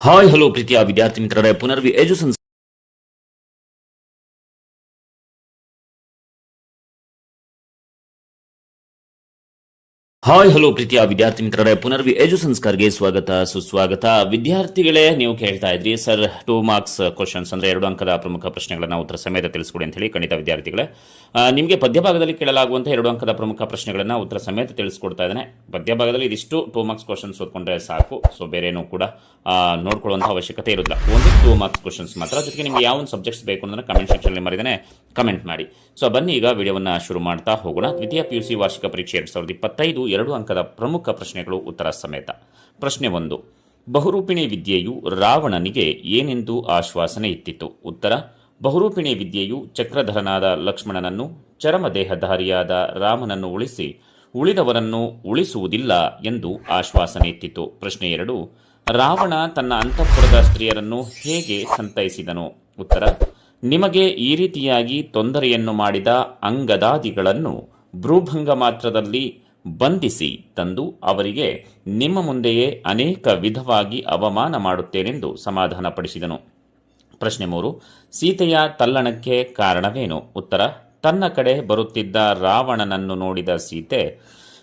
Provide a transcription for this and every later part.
Hi hello ಪ್ರೀತಿಯ ವಿದ್ಯಾರ್ಥಿ ಮಿತ್ರರೇ ಪುನರ್ವಿ ಎಜುಸನ್ ಹಾಯ್, ಹಲೋ ಪ್ರೀತಿಯ ವಿದ್ಯಾರ್ಥಿ ಮಿತ್ರರೇ, ಪುನರ್ವಿ ಎಜು ಸಂಸ್ಕಾರ್ಗೆ ಸ್ವಾಗತ, ಸುಸ್ವಾಗತ. ವಿದ್ಯಾರ್ಥಿಗಳೇ, ನೀವು ಕೇಳ್ತಾ ಇದ್ರಿ, ಸರ್ ಟೂ ಮಾರ್ಕ್ಸ್ ಕ್ವಶನ್ಸ್ ಅಂದ್ರೆ ಎರಡು ಅಂಕದ ಪ್ರಮುಖ ಪ್ರಶ್ನೆಗಳನ್ನ ಉತ್ತರ ಸಮೇತ ತಿಳಿಸ್ಕೊಡಿ ಅಂತ ಹೇಳಿ ಖಂಡಿತ ವಿದ್ಯಾರ್ಥಿಗಳೇ. ನಿಮಗೆ ಪದ್ಯಭಾಗದಲ್ಲಿ ಕೇಳಲಾಗುವಂಥ ಎರಡು ಅಂಕದ ಪ್ರಮುಖ ಪ್ರಶ್ನೆಗಳನ್ನ ಉತ್ತರ ಸಮೇತ ತಿಳಿಸ್ಕೊಡ್ತಾ ಇದ್ದಾನೆ. ಪದ್ಯಭಾಗದಲ್ಲಿ ಇದಿಷ್ಟು ಟೂ ಮಾರ್ಕ್ಸ್ ಕ್ವಶನ್ಸ್ ಓದ್ಕೊಂಡ್ರೆ ಸಾಕು. ಸೊ ಬೇರೇನೂ ಕೂಡ ನೋಡ್ಕೊಳ್ಳುವಂಥ ಅವಶ್ಯಕತೆ ಇರೋದಿಲ್ಲ. ಒಂದು ಟೂ ಮಾರ್ಕ್ಸ್ ಕ್ವಶನ್ಸ್ ಮಾತ್ರ. ಜೊತೆಗೆ ನಿಮಗೆ ಯಾವ ಒಂದು ಸಬ್ಜೆಕ್ಟ್ಸ್ ಬೇಕು ಅಂದ್ರೆ ಕಮೆಂಟ್ ಸೆಕ್ಷನ್ ಮರಿದೇನೆ. ಕಮೆಂಟ್ ಮಾಡಿ. ಸೊ ಬನ್ನಿ ಈಗ ವಿಡಿಯೋವನ್ನು ಶುರು ಮಾಡ್ತಾ ಹೋಗೋಣ. ದ್ವಿತೀಯ ಪಿ ಯು ಸಿ ವಾರ್ಷಿಕ ಪರೀಕ್ಷೆ ಎರಡು ಸಾವಿರದ ಇಪ್ಪತ್ತೈದು, ಎರಡು ಅಂಕದ ಪ್ರಮುಖ ಪ್ರಶ್ನೆಗಳು ಉತ್ತರ ಸಮೇತ. ಪ್ರಶ್ನೆ ಒಂದು, ಬಹುರೂಪಿಣಿ ವಿದ್ಯೆಯು ರಾವಣನಿಗೆ ಏನೆಂದು ಆಶ್ವಾಸನೆ ಇತ್ತಿತ್ತು ಉತ್ತರ, ಬಹುರೂಪಿಣಿ ವಿದ್ಯೆಯು ಚಕ್ರಧರನಾದ ಲಕ್ಷ್ಮಣನನ್ನು ಚರಮದೇಹಧಾರಿಯಾದ ರಾಮನನ್ನು ಉಳಿಸಿ, ಉಳಿದವರನ್ನು ಉಳಿಸುವುದಿಲ್ಲ ಎಂದು ಆಶ್ವಾಸನೆ ಇತ್ತಿತ್ತು ಪ್ರಶ್ನೆ ಎರಡು, ರಾವಣ ತನ್ನ ಅಂತಃಪುರದ ಸ್ತ್ರೀಯರನ್ನು ಹೇಗೆ ಸಂತೈಸಿದನು? ಉತ್ತರ ನಿಮಗೆ ಈ ರೀತಿಯಾಗಿ ತೊಂದರೆಯನ್ನು ಮಾಡಿದ ಅಂಗದಾದಿಗಳನ್ನು ಭ್ರೂಭಂಗ ಮಾತ್ರದಲ್ಲಿ ಬಂಧಿಸಿ ತಂದು ಅವರಿಗೆ ನಿಮ್ಮ ಮುಂದೆಯೇ ಅನೇಕ ವಿಧವಾಗಿ ಅವಮಾನ ಮಾಡುತ್ತೇನೆಂದು ಸಮಾಧಾನಪಡಿಸಿದನು. ಪ್ರಶ್ನೆ ಮೂರು, ಸೀತೆಯ ತಲ್ಲಣಕ್ಕೆ ಕಾರಣವೇನು? ಉತ್ತರ, ತನ್ನ ಕಡೆ ಬರುತ್ತಿದ್ದ ರಾವಣನನ್ನು ನೋಡಿದ ಸೀತೆ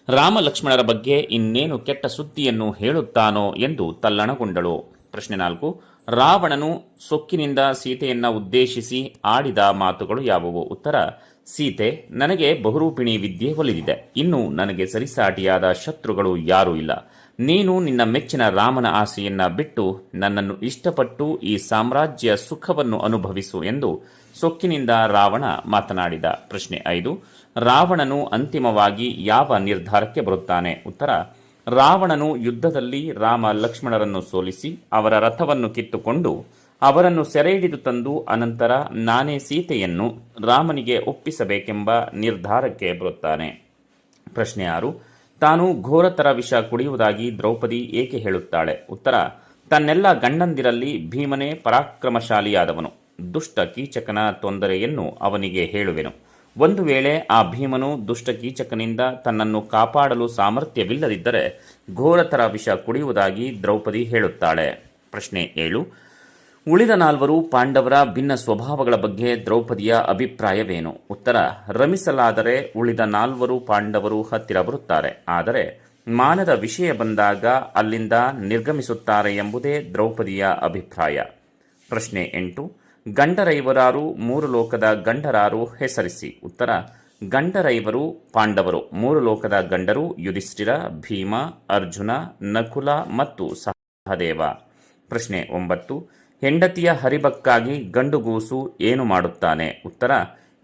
ರಾಮ ಲಕ್ಷ್ಮಣರ ಬಗ್ಗೆ ಇನ್ನೇನು ಕೆಟ್ಟ ಸುದ್ದಿಯನ್ನು ಹೇಳುತ್ತಾನೋ ಎಂದು ತಲ್ಲಣಗೊಂಡಳು. ಪ್ರಶ್ನೆ ನಾಲ್ಕು ರಾವಣನು ಸೊಕ್ಕಿನಿಂದ ಸೀತೆಯನ್ನ ಉದ್ದೇಶಿಸಿ ಆಡಿದ ಮಾತುಗಳು ಯಾವುವು? ಉತ್ತರ, ಸೀತೆ, ನನಗೆ ಬಹುರೂಪಿಣಿ ವಿದ್ಯೆ ಒಲಿದಿದೆ ಇನ್ನು ನನಗೆ ಸರಿಸಾಟಿಯಾದ ಶತ್ರುಗಳು ಯಾರೂ ಇಲ್ಲ. ನೀನು ನಿನ್ನ ಮೆಚ್ಚಿನ ರಾಮನ ಆಸೆಯನ್ನ ಬಿಟ್ಟು ನನ್ನನ್ನು ಇಷ್ಟಪಟ್ಟು ಈ ಸಾಮ್ರಾಜ್ಯ ಸುಖವನ್ನು ಅನುಭವಿಸು ಎಂದು ಸೊಕ್ಕಿನಿಂದ ರಾವಣ ಮಾತನಾಡಿದ. ಪ್ರಶ್ನೆ ಐದು, ರಾವಣನು ಅಂತಿಮವಾಗಿ ಯಾವ ನಿರ್ಧಾರಕ್ಕೆ ಬರುತ್ತಾನೆ? ಉತ್ತರ ರಾವಣನು ಯುದ್ಧದಲ್ಲಿ ರಾಮ ಲಕ್ಷ್ಮಣರನ್ನು ಸೋಲಿಸಿ ಅವರ ರಥವನ್ನು ಕಿತ್ತುಕೊಂಡು ಅವರನ್ನು ಸೆರೆ ಹಿಡಿದು ತಂದು ಅನಂತರ ನಾನೇ ಸೀತೆಯನ್ನು ರಾಮನಿಗೆ ಒಪ್ಪಿಸಬೇಕೆಂಬ ನಿರ್ಧಾರಕ್ಕೆ ಬರುತ್ತಾನೆ. ಪ್ರಶ್ನೆ ಆರು, ತಾನು ಘೋರತರ ವಿಷ ಕುಡಿಯುವುದಾಗಿ ದ್ರೌಪದಿ ಏಕೆ ಹೇಳುತ್ತಾಳೆ? ಉತ್ತರ, ತನ್ನೆಲ್ಲ ಗಂಡಂದಿರಲ್ಲಿ ಭೀಮನೇ ಪರಾಕ್ರಮಶಾಲಿಯಾದವನು. ದುಷ್ಟ ಕೀಚಕನ ತೊಂದರೆಯನ್ನು ಅವನಿಗೆ ಹೇಳುವೆನು. ಒಂದು ವೇಳೆ ಆ ಭೀಮನು ದುಷ್ಟ ಕೀಚಕನಿಂದ ತನ್ನನ್ನು ಕಾಪಾಡಲು ಸಾಮರ್ಥ್ಯವಿಲ್ಲದಿದ್ದರೆ ಘೋರತರ ವಿಷ ಕುಡಿಯುವುದಾಗಿ ದ್ರೌಪದಿ ಹೇಳುತ್ತಾಳೆ. ಪ್ರಶ್ನೆ ಏಳು. ಉಳಿದ ನಾಲ್ವರು ಪಾಂಡವರ ಭಿನ್ನ ಸ್ವಭಾವಗಳ ಬಗ್ಗೆ ದ್ರೌಪದಿಯ ಅಭಿಪ್ರಾಯವೇನು? ಉತ್ತರ, ರಮಿಸಲಾದರೆ ಉಳಿದ ನಾಲ್ವರು ಪಾಂಡವರು ಹತ್ತಿರ ಬರುತ್ತಾರೆ. ಆದರೆ ಮಾನದ ವಿಷಯ ಬಂದಾಗ ಅಲ್ಲಿಂದ ನಿರ್ಗಮಿಸುತ್ತಾರೆ ಎಂಬುದೇ ದ್ರೌಪದಿಯ ಅಭಿಪ್ರಾಯ. ಪ್ರಶ್ನೆ ಎಂಟು. ಗಂಡರೈವರಾರು ಮೂರು ಲೋಕದ ಗಂಡರಾರು ಹೆಸರಿಸಿ. ಉತ್ತರ, ಗಂಡರೈವರು ಪಾಂಡವರು. ಮೂರು ಲೋಕದ ಗಂಡರು ಯುಧಿಷ್ಠಿರ, ಭೀಮ, ಅರ್ಜುನ, ನಕುಲ ಮತ್ತು ಸಹದೇವ. ಪ್ರಶ್ನೆ ಒಂಬತ್ತು, ಹೆಂಡತಿಯ ಹರಿಬಕ್ಕಾಗಿ ಗಂಡುಗೂಸು ಏನು ಮಾಡುತ್ತಾನೆ? ಉತ್ತರ,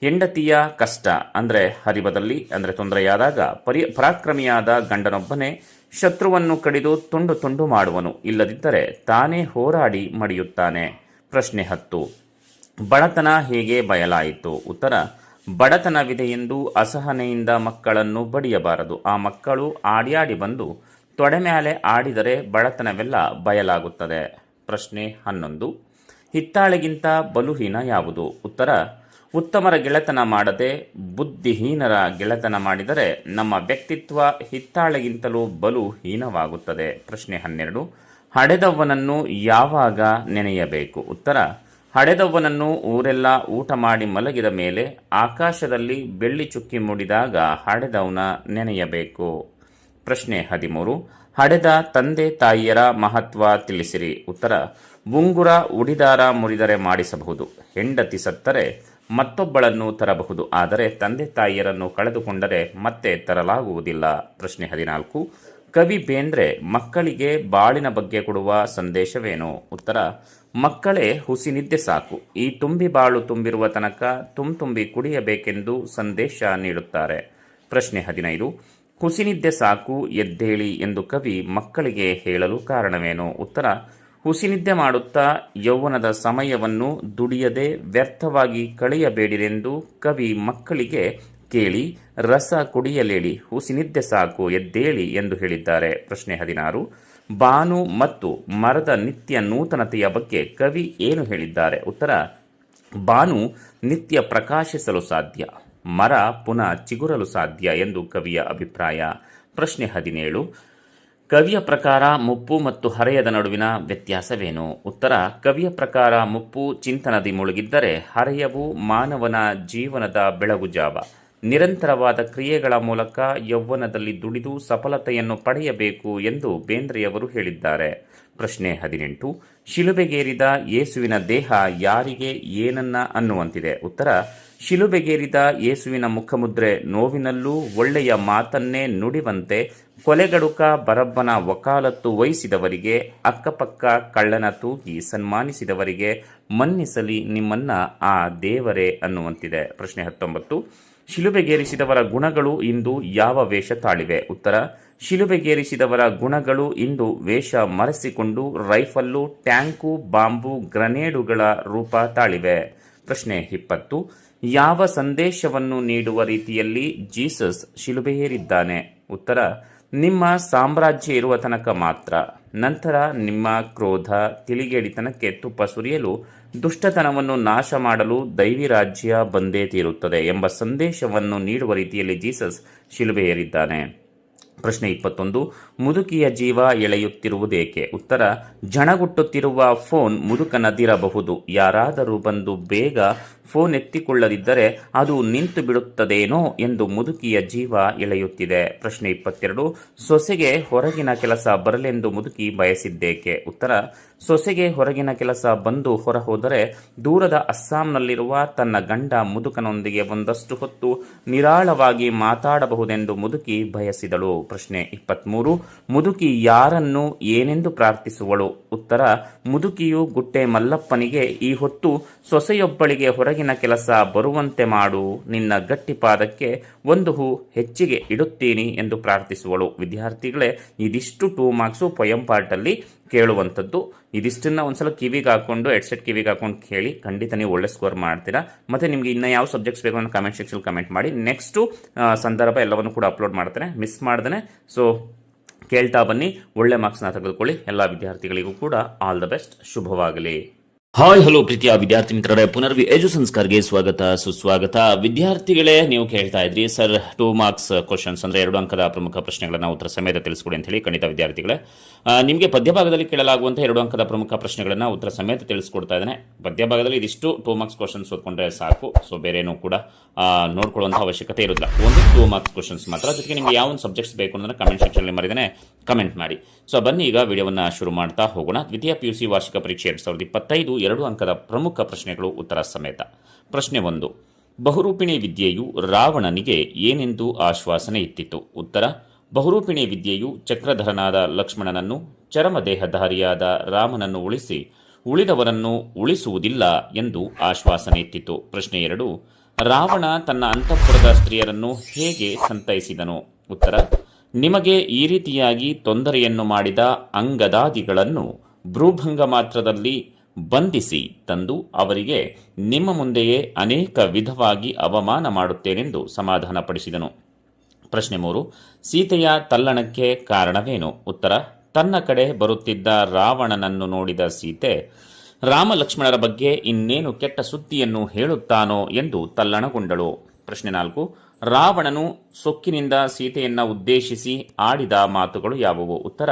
ಹೆಂಡತಿಯ ಕಷ್ಟ, ಅಂದರೆ ಹರಿಬದಲ್ಲಿ, ಅಂದರೆ ತೊಂದರೆಯಾದಾಗ ಪರಿ, ಪರಾಕ್ರಮಿಯಾದ ಗಂಡನೊಬ್ಬನೇ ಶತ್ರುವನ್ನು ಕಡಿದು ತುಂಡು ತುಂಡು ಮಾಡುವನು. ಇಲ್ಲದಿದ್ದರೆ ತಾನೇ ಹೋರಾಡಿ ಮಡಿಯುತ್ತಾನೆ. ಪ್ರಶ್ನೆ ಹತ್ತು ಬಡತನ ಹೇಗೆ ಬಯಲಾಯಿತು? ಉತ್ತರ, ಬಡತನವಿದೆ ಎಂದು ಅಸಹನೆಯಿಂದ ಮಕ್ಕಳನ್ನು ಬಡಿಯಬಾರದು. ಆ ಮಕ್ಕಳು ಆಡಿಯಾಡಿ ಬಂದು ತೊಡೆ ಮೇಲೆ ಆಡಿದರೆ ಬಡತನವೆಲ್ಲ ಬಯಲಾಗುತ್ತದೆ. ಪ್ರಶ್ನೆ ಹನ್ನೊಂದು, ಹಿತ್ತಾಳೆಗಿಂತ ಬಲುಹೀನ ಯಾವುದು? ಉತ್ತರ, ಉತ್ತಮರ ಗೆಳೆತನ ಮಾಡದೆ ಬುದ್ಧಿಹೀನರ ಗೆಳೆತನ ಮಾಡಿದರೆ ನಮ್ಮ ವ್ಯಕ್ತಿತ್ವ ಹಿತ್ತಾಳೆಗಿಂತಲೂ ಬಲುಹೀನವಾಗುತ್ತದೆ. ಪ್ರಶ್ನೆ ಹನ್ನೆರಡು ಹಡೆದವ್ವನನ್ನು ಯಾವಾಗ ನೆನೆಯಬೇಕು? ಉತ್ತರ ಹಡೆದವ್ವನನ್ನು ಊರೆಲ್ಲ ಊಟ ಮಾಡಿ ಮಲಗಿದ ಮೇಲೆ ಆಕಾಶದಲ್ಲಿ ಬೆಳ್ಳಿ ಚುಕ್ಕಿ ಮೂಡಿದಾಗ ಹಡೆದವನ ನೆನೆಯಬೇಕು. ಪ್ರಶ್ನೆ ಹದಿಮೂರು. ಹಡೆದ ತಂದೆ ತಾಯಿಯರ ಮಹತ್ವ ತಿಳಿಸಿರಿ. ಉತ್ತರ ಉಂಗುರ ಉಡಿದಾರ ಮುರಿದರೆ ಮಾಡಿಸಬಹುದು. ಹೆಂಡತಿ ಸತ್ತರೆ ಮತ್ತೊಬ್ಬಳನ್ನು ತರಬಹುದು. ಆದರೆ ತಂದೆ ತಾಯಿಯರನ್ನು ಕಳೆದುಕೊಂಡರೆ ಮತ್ತೆ ತರಲಾಗುವುದಿಲ್ಲ. ಪ್ರಶ್ನೆ ಹದಿನಾಲ್ಕು. ಕವಿ ಬೇಂದ್ರೆ ಮಕ್ಕಳಿಗೆ ಬಾಳಿನ ಬಗ್ಗೆ ಕೊಡುವ ಸಂದೇಶವೇನು? ಉತ್ತರ ಮಕ್ಕಳೇ, ಹುಸಿನಿದ್ದೆ ಸಾಕು. ಈ ತುಂಬಿ ಬಾಳು ತುಂಬಿರುವ ತನಕ ತುಂ ತುಂಬಿ ಕುಡಿಯಬೇಕೆಂದು ಸಂದೇಶ ನೀಡುತ್ತಾರೆ. ಪ್ರಶ್ನೆ ಹದಿನೈದು. ಹುಸಿನಿದ್ದೆ ಸಾಕು, ಎದ್ದೇಳಿ ಎಂದು ಕವಿ ಮಕ್ಕಳಿಗೆ ಹೇಳಲು ಕಾರಣವೇನು? ಉತ್ತರ, ಹುಸಿನಿದ್ದೆ ಮಾಡುತ್ತಾ ಯೌವನದ ಸಮಯವನ್ನು ದುಡಿಯದೆ ವ್ಯರ್ಥವಾಗಿ ಕಳೆಯಬೇಡಿರೆಂದು ಕವಿ ಮಕ್ಕಳಿಗೆ ಕೇಳಿ, ರಸ ಕುಡಿಯಲೇಳಿ ಹುಸಿನಿದ್ದೆ ಸಾಕು, ಎದ್ದೇಳಿ ಎಂದು ಹೇಳಿದ್ದಾರೆ. ಪ್ರಶ್ನೆ ಹದಿನಾರು. ಬಾನು ಮತ್ತು ಮರದ ನಿತ್ಯ ನೂತನತೆಯ ಬಗ್ಗೆ ಕವಿ ಏನು ಹೇಳಿದ್ದಾರೆ? ಉತ್ತರ, ಬಾನು ನಿತ್ಯ ಪ್ರಕಾಶಿಸಲು ಸಾಧ್ಯ, ಮರ ಪುನಃ ಚಿಗುರಲು ಸಾಧ್ಯ ಎಂದು ಕವಿಯ ಅಭಿಪ್ರಾಯ. ಪ್ರಶ್ನೆ ಹದಿನೇಳು, ಕವಿಯ ಪ್ರಕಾರ ಮುಪ್ಪು ಮತ್ತು ಹರೆಯದ ನಡುವಿನ ವ್ಯತ್ಯಾಸವೇನು? ಉತ್ತರ, ಕವಿಯ ಪ್ರಕಾರ ಮುಪ್ಪು ಚಿಂತನದಿ ಮುಳುಗಿದ್ದರೆ ಹರೆಯವು ಮಾನವನ ಜೀವನದ ಬೆಳಗುಜಾವ ನಿರಂತರವಾದ ಕ್ರಿಯೆಗಳ ಮೂಲಕ ಯೌವನದಲ್ಲಿ ದುಡಿದು ಸಫಲತೆಯನ್ನು ಪಡೆಯಬೇಕು ಎಂದು ಬೇಂದ್ರೆಯವರು ಹೇಳಿದ್ದಾರೆ. ಪ್ರಶ್ನೆ ಹದಿನೆಂಟು, ಶಿಲುಬೆಗೇರಿದ ಯೇಸುವಿನ ದೇಹ ಯಾರಿಗೆ ಏನನ್ನ ಅನ್ನುವಂತಿದೆ? ಉತ್ತರ, ಶಿಲುಬೆಗೇರಿದ ಯೇಸುವಿನ ಮುಖಮುದ್ರೆ ನೋವಿನಲ್ಲೂ ಒಳ್ಳೆಯ ಮಾತನ್ನೇ ನುಡಿವಂತೆ ಕೊಲೆಗಡುಕ ಬರಬ್ಬನ ವಕಾಲತ್ತು ವಹಿಸಿದವರಿಗೆ, ಅಕ್ಕಪಕ್ಕ ಕಳ್ಳನ ತೂಗಿ ಸನ್ಮಾನಿಸಿದವರಿಗೆ ಮನ್ನಿಸಲಿ ನಿಮ್ಮನ್ನ ಆ ದೇವರೇ ಅನ್ನುವಂತಿದೆ. ಪ್ರಶ್ನೆ ಹತ್ತೊಂಬತ್ತು ಶಿಲುಬೆಗೇರಿಸಿದವರ ಗುಣಗಳು ಇಂದು ಯಾವ ವೇಷ ತಾಳಿವೆ? ಉತ್ತರ, ಶಿಲುಬೆಗೇರಿಸಿದವರ ಗುಣಗಳು ಇಂದು ವೇಷ ಮರೆಸಿಕೊಂಡು ರೈಫಲ್ಲು, ಟ್ಯಾಂಕು, ಬಾಂಬು, ಗ್ರನೇಡುಗಳ ರೂಪ ತಾಳಿವೆ. ಪ್ರಶ್ನೆ ಇಪ್ಪತ್ತು, ಯಾವ ಸಂದೇಶವನ್ನು ನೀಡುವ ರೀತಿಯಲ್ಲಿ ಜೀಸಸ್ ಶಿಲುಬೆಯೇರಿದ್ದಾನೆ ಉತ್ತರ, ನಿಮ್ಮ ಸಾಮ್ರಾಜ್ಯ ಇರುವ ತನಕ ಮಾತ್ರ. ನಂತರ ನಿಮ್ಮ ಕ್ರೋಧ, ತಿಳಿಗೇಡಿತನಕ್ಕೆ ತುಪ್ಪ ಸುರಿಯಲು ದುಷ್ಟತನವನ್ನು ನಾಶ ಮಾಡಲು ದೈವಿ ರಾಜ್ಯ ಬಂದೇ ತೀರುತ್ತದೆ ಎಂಬ ಸಂದೇಶವನ್ನು ನೀಡುವ ರೀತಿಯಲ್ಲಿ ಜೀಸಸ್ ಶಿಲುಬೆಯೇರಿದ್ದಾನೆ. ಪ್ರಶ್ನೆ ಇಪ್ಪತ್ತೊಂದು, ಮುದುಕಿಯ ಜೀವ ಎಳೆಯುತ್ತಿರುವುದೇಕೆ? ಉತ್ತರ, ಜಣಗುಟ್ಟುತ್ತಿರುವ ಫೋನ್ ಮುದುಕನದಿರಬಹುದು. ಯಾರಾದರೂ ಬಂದು ಬೇಗ ಫೋನ್ ಎತ್ತಿಕೊಳ್ಳದಿದ್ದರೆ ಅದು ನಿಂತು ಬಿಡುತ್ತದೇನೋ ಎಂದು ಮುದುಕಿಯ ಜೀವ ಎಳೆಯುತ್ತಿದೆ. ಪ್ರಶ್ನೆ ಇಪ್ಪತ್ತೆರಡು, ಸೊಸೆಗೆ ಹೊರಗಿನ ಕೆಲಸ ಬರಲೆಂದು ಮುದುಕಿ ಬಯಸಿದ್ದೇಕೆ? ಉತ್ತರ ಸೊಸೆಗೆ ಹೊರಗಿನ ಕೆಲಸ ಬಂದು ಹೊರ ಹೋದರೆ ದೂರದ ಅಸ್ಸಾಂನಲ್ಲಿರುವ ತನ್ನ ಗಂಡ ಮುದುಕನೊಂದಿಗೆ ಒಂದಷ್ಟು ಹೊತ್ತು ನಿರಾಳವಾಗಿ ಮಾತಾಡಬಹುದೆಂದು ಮುದುಕಿ ಬಯಸಿದಳು. ಪ್ರಶ್ನೆ ಇಪ್ಪತ್ಮೂರು. ಮುದುಕಿ ಯಾರನ್ನು ಏನೆಂದು ಪ್ರಾರ್ಥಿಸುವಳು? ಉತ್ತರ, ಮುದುಕಿಯು ಗುಟ್ಟೆ ಮಲ್ಲಪ್ಪನಿಗೆ ಈ ಹೊತ್ತು ಸೊಸೆಯೊಬ್ಬಳಿಗೆ ಹೊರಗಿನ ಕೆಲಸ ಬರುವಂತೆ ಮಾಡು, ನಿನ್ನ ಗಟ್ಟಿಪಾದಕ್ಕೆ ಒಂದು ಹೂ ಹೆಚ್ಚಿಗೆ ಇಡುತ್ತೀನಿ ಎಂದು ಪ್ರಾರ್ಥಿಸುವಳು. ವಿದ್ಯಾರ್ಥಿಗಳೇ, ಇದಿಷ್ಟು ಟೂ ಮಾರ್ಕ್ಸು ಪೊಯಂ ಪಾರ್ಟಲ್ಲಿ ಕೇಳುವಂಥದ್ದು. ಇದಿಷ್ಟನ್ನ ಒಂದ್ಸಲ ಕಿವಿಗೆ ಹಾಕೊಂಡು ಹೆಡ್ಸೆಟ್ ಕಿವಿಗೆ ಹಾಕೊಂಡು ಕೇಳಿ, ಖಂಡಿತ ನೀವು ಒಳ್ಳೆ ಸ್ಕೋರ್ ಮಾಡ್ತೀರಾ. ಮತ್ತೆ ನಿಮಗೆ ಇನ್ನು ಯಾವ ಸಬ್ಜೆಕ್ಟ್ಸ್ ಬೇಕು ಅನ್ನೋ ಕಮೆಂಟ್ ಸೆಕ್ಷನ್ ಕಮೆಂಟ್ ಮಾಡಿ. ನೆಕ್ಸ್ಟು ಸಂದರ್ಭ ಎಲ್ಲವನ್ನು ಕೂಡ ಅಪ್ಲೋಡ್ ಮಾಡ್ತೇನೆ. ಮಿಸ್ ಮಾಡ್ದೇ ಸೊ ಕೇಳ್ತಾ ಬನ್ನಿ. ಒಳ್ಳೆ ಮಾರ್ಕ್ಸ್ನ ತೆಗೆದುಕೊಳ್ಳಿ. ಎಲ್ಲ ವಿದ್ಯಾರ್ಥಿಗಳಿಗೂ ಕೂಡ ಆಲ್ ದ ಬೆಸ್ಟ್ ಶುಭವಾಗಲಿ. ಹಾಯ್, ಹಲೋ ಪ್ರೀತಿಯ ವಿದ್ಯಾರ್ಥಿ ಮಿತ್ರರೇ. ಪುನರ್ವಿ ಎಜು ಸ್ವಾಗತ, ಸುಸ್ವಾಗತ. ವಿದ್ಯಾರ್ಥಿಗಳೇ, ನೀವು ಕೇಳ್ತಾ ಇದ್ರಿ, ಸರ್ ಟೂ ಮಾರ್ಕ್ಸ್ ಕ್ವಶನ್ಸ್ ಅಂದ್ರೆ ಎರಡು ಅಂಕದ ಪ್ರಮುಖ ಪ್ರಶ್ನೆಗಳನ್ನ ಉತ್ತರ ಸಮೇತ ತಿಳಿಸ್ಕೊಡಿ ಅಂತ ಹೇಳಿ ಖಂಡಿತ ವಿದ್ಯಾರ್ಥಿಗಳೇ. ನಿಮಗೆ ಪದ್ಯಭಾಗದಲ್ಲಿ ಕೇಳಲಾಗುವಂತಹ ಎರಡು ಅಂಕದ ಪ್ರಮುಖ ಪ್ರಶ್ನೆಗಳನ್ನ ಉತ್ತರ ಸಮೇತ ತಿಳಿಸ್ಕೊಡ್ತಾ ಇದ್ದೇನೆ. ಪದ್ಯಭಾಗದಲ್ಲಿ ಇದಿಷ್ಟು ಟೂ ಮಾರ್ಕ್ಸ್ ಕ್ವಶನ್ಸ್ ಓದ್ಕೊಂಡ್ರೆ ಸಾಕು. ಸೊ ಬೇರೇನೂ ಕೂಡ ನೋಡ್ಕೊಳ್ಳುವಂಥ ಅವಶ್ಯಕತೆ ಇರೋದಿಲ್ಲ. ಒಂದು ಟೂ ಮಾರ್ಕ್ಸ್ ಕ್ವಶನ್ಸ್ ಮಾತ್ರ. ಜೊತೆಗೆ ನಿಮಗೆ ಯಾವ ಒಂದು ಸಬ್ಜೆಕ್ಟ್ಸ್ ಬೇಕು ಅಂದ್ರೆ ಕಮೆಂಟ್ ಸೆಕ್ಷನ್ ಮರಿದೇನೆ ಕಮೆಂಟ್ ಮಾಡಿ. ಸೊ ಬನ್ನಿ ಈಗ ವಿಡಿಯೋವನ್ನ ಶುರು ಮಾಡ್ತಾ ಹೋಗೋಣ. ದ್ವಿತೀಯ ಪಿ ಯು ಸಿ ವಾರ್ಷಿಕ ಪರೀಕ್ಷೆ ಎರಡ್ ಸಾವಿರದ ಇಪ್ಪತ್ತೈದು ಎರಡು ಅಂಕದ ಪ್ರಮುಖ ಪ್ರಶ್ನೆಗಳು ಉತ್ತರ ಸಮೇತ. ಪ್ರಶ್ನೆ ಒಂದು, ಬಹುರೂಪಿಣಿ ವಿದ್ಯೆಯು ರಾವಣನಿಗೆ ಏನೆಂದು ಆಶ್ವಾಸನೆ ಇತ್ತಿತು ಉತ್ತರ, ಬಹುರೂಪಿಣಿ ವಿದ್ಯೆಯು ಚಕ್ರಧರನಾದ ಲಕ್ಷ್ಮಣನನ್ನು, ಚರಮದೇಹಧಾರಿಯಾದ ರಾಮನನ್ನು ಉಳಿಸಿ, ಉಳಿದವರನ್ನು ಉಳಿಸುವುದಿಲ್ಲ ಎಂದು ಆಶ್ವಾಸನೆ ಇತ್ತಿತು ಪ್ರಶ್ನೆ ಎರಡು, ರಾವಣ ತನ್ನ ಅಂತಃಪುರದ ಸ್ತ್ರೀಯರನ್ನು ಹೇಗೆ ಸಂತೈಸಿದನು? ಉತ್ತರ, ನಿಮಗೆ ಈ ರೀತಿಯಾಗಿ ತೊಂದರೆಯನ್ನು ಮಾಡಿದ ಅಂಗದಾದಿಗಳನ್ನು ಭ್ರೂಭಂಗ ಮಾತ್ರದಲ್ಲಿ ಬಂಧಿಸಿ ತಂದು ಅವರಿಗೆ ನಿಮ್ಮ ಮುಂದೆಯೇ ಅನೇಕ ವಿಧವಾಗಿ ಅವಮಾನ ಮಾಡುತ್ತೇನೆಂದು ಸಮಾಧಾನಪಡಿಸಿದನು. ಪ್ರಶ್ನೆ ಮೂರು, ಸೀತೆಯ ತಲ್ಲಣಕ್ಕೆ ಕಾರಣವೇನು? ಉತ್ತರ, ತನ್ನ ಕಡೆ ಬರುತ್ತಿದ್ದ ರಾವಣನನ್ನು ನೋಡಿದ ಸೀತೆ ರಾಮ ಲಕ್ಷ್ಮಣರ ಬಗ್ಗೆ ಇನ್ನೇನು ಕೆಟ್ಟ ಸುದ್ದಿಯನ್ನು ಹೇಳುತ್ತಾನೋ ಎಂದು ತಲ್ಲಣಗೊಂಡಳು. ಪ್ರಶ್ನೆ ನಾಲ್ಕು, ರಾವಣನು ಸೊಕ್ಕಿನಿಂದ ಸೀತೆಯನ್ನ ಉದ್ದೇಶಿಸಿ ಆಡಿದ ಮಾತುಗಳು ಯಾವುವು? ಉತ್ತರ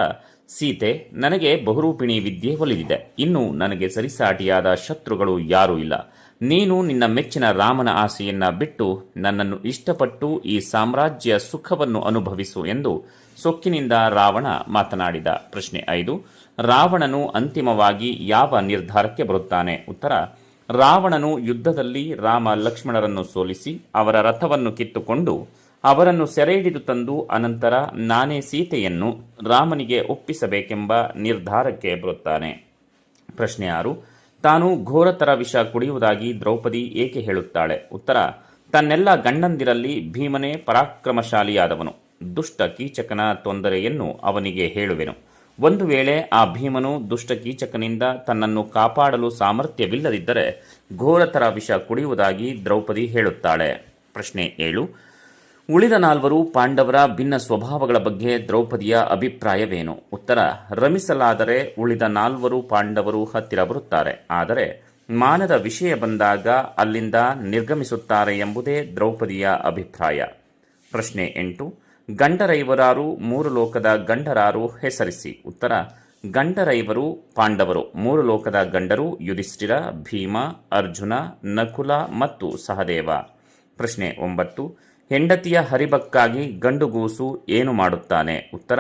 ಸೀತೆ, ನನಗೆ ಬಹುರೂಪಿಣಿ ವಿದ್ಯೆ ಒಲಿದಿದೆ. ಇನ್ನು ನನಗೆ ಸರಿಸಾಟಿಯಾದ ಶತ್ರುಗಳು ಯಾರೂ ಇಲ್ಲ. ನೀನು ನಿನ್ನ ಮೆಚ್ಚಿನ ರಾಮನ ಆಸೆಯನ್ನ ಬಿಟ್ಟು ನನ್ನನ್ನು ಇಷ್ಟಪಟ್ಟು ಈ ಸಾಮ್ರಾಜ್ಯ ಸುಖವನ್ನು ಅನುಭವಿಸು ಎಂದು ಸೊಕ್ಕಿನಿಂದ ರಾವಣ ಮಾತನಾಡಿದ. ಪ್ರಶ್ನೆ ಐದು, ರಾವಣನು ಅಂತಿಮವಾಗಿ ಯಾವ ನಿರ್ಧಾರಕ್ಕೆ ಬರುತ್ತಾನೆ? ಉತ್ತರ, ರಾವಣನು ಯುದ್ಧದಲ್ಲಿ ರಾಮ ಲಕ್ಷ್ಮಣರನ್ನು ಸೋಲಿಸಿ ಅವರ ರಥವನ್ನು ಕಿತ್ತುಕೊಂಡು ಅವರನ್ನು ಸೆರೆ ಹಿಡಿದು ತಂದು ಅನಂತರ ನಾನೇ ಸೀತೆಯನ್ನು ರಾಮನಿಗೆ ಒಪ್ಪಿಸಬೇಕೆಂಬ ನಿರ್ಧಾರಕ್ಕೆ ಬರುತ್ತಾನೆ. ಪ್ರಶ್ನೆ ಆರು, ತಾನು ಘೋರತರ ವಿಷ ಕುಡಿಯುವುದಾಗಿ ದ್ರೌಪದಿ ಏಕೆ ಹೇಳುತ್ತಾಳೆ? ಉತ್ತರ, ತನ್ನೆಲ್ಲ ಗಂಡಂದಿರಲ್ಲಿ ಭೀಮನೇ ಪರಾಕ್ರಮಶಾಲಿಯಾದವನು. ದುಷ್ಟ ಕೀಚಕನ ತೊಂದರೆಯನ್ನು ಅವನಿಗೆ ಹೇಳುವೆನು. ಒಂದು ವೇಳೆ ಆ ಭೀಮನು ದುಷ್ಟ ಕೀಚಕನಿಂದ ತನ್ನನ್ನು ಕಾಪಾಡಲು ಸಾಮರ್ಥ್ಯವಿಲ್ಲದಿದ್ದರೆ ಘೋರತರ ವಿಷ ಕುಡಿಯುವುದಾಗಿ ದ್ರೌಪದಿ ಹೇಳುತ್ತಾಳೆ. ಪ್ರಶ್ನೆ ಏಳು ಉಳಿದ ನಾಲ್ವರು ಪಾಂಡವರ ಭಿನ್ನ ಸ್ವಭಾವಗಳ ಬಗ್ಗೆ ದ್ರೌಪದಿಯ ಅಭಿಪ್ರಾಯವೇನು? ಉತ್ತರ, ರಮಿಸಲಾದರೆ ಉಳಿದ ನಾಲ್ವರು ಪಾಂಡವರು ಹತ್ತಿರ ಬರುತ್ತಾರೆ. ಆದರೆ, ಮಾನದ ವಿಷಯ ಬಂದಾಗ ಅಲ್ಲಿಂದ ನಿರ್ಗಮಿಸುತ್ತಾರೆ ಎಂಬುದೇ ದ್ರೌಪದಿಯ ಅಭಿಪ್ರಾಯ. ಪ್ರಶ್ನೆ ಎಂಟು, ಗಂಡರೈವರಾರು ಮೂರು ಲೋಕದ ಗಂಡರಾರು ಹೆಸರಿಸಿ. ಉತ್ತರ, ಗಂಡರೈವರು ಪಾಂಡವರು. ಮೂರು ಲೋಕದ ಗಂಡರು ಯುಧಿಷ್ಠಿರ, ಭೀಮ, ಅರ್ಜುನ, ನಕುಲ ಮತ್ತು ಸಹದೇವ. ಪ್ರಶ್ನೆ ಒಂಬತ್ತು ಹೆಂಡತಿಯ ಹರಿಬಕ್ಕಾಗಿ ಗಂಡುಗೂಸು ಏನು ಮಾಡುತ್ತಾನೆ? ಉತ್ತರ,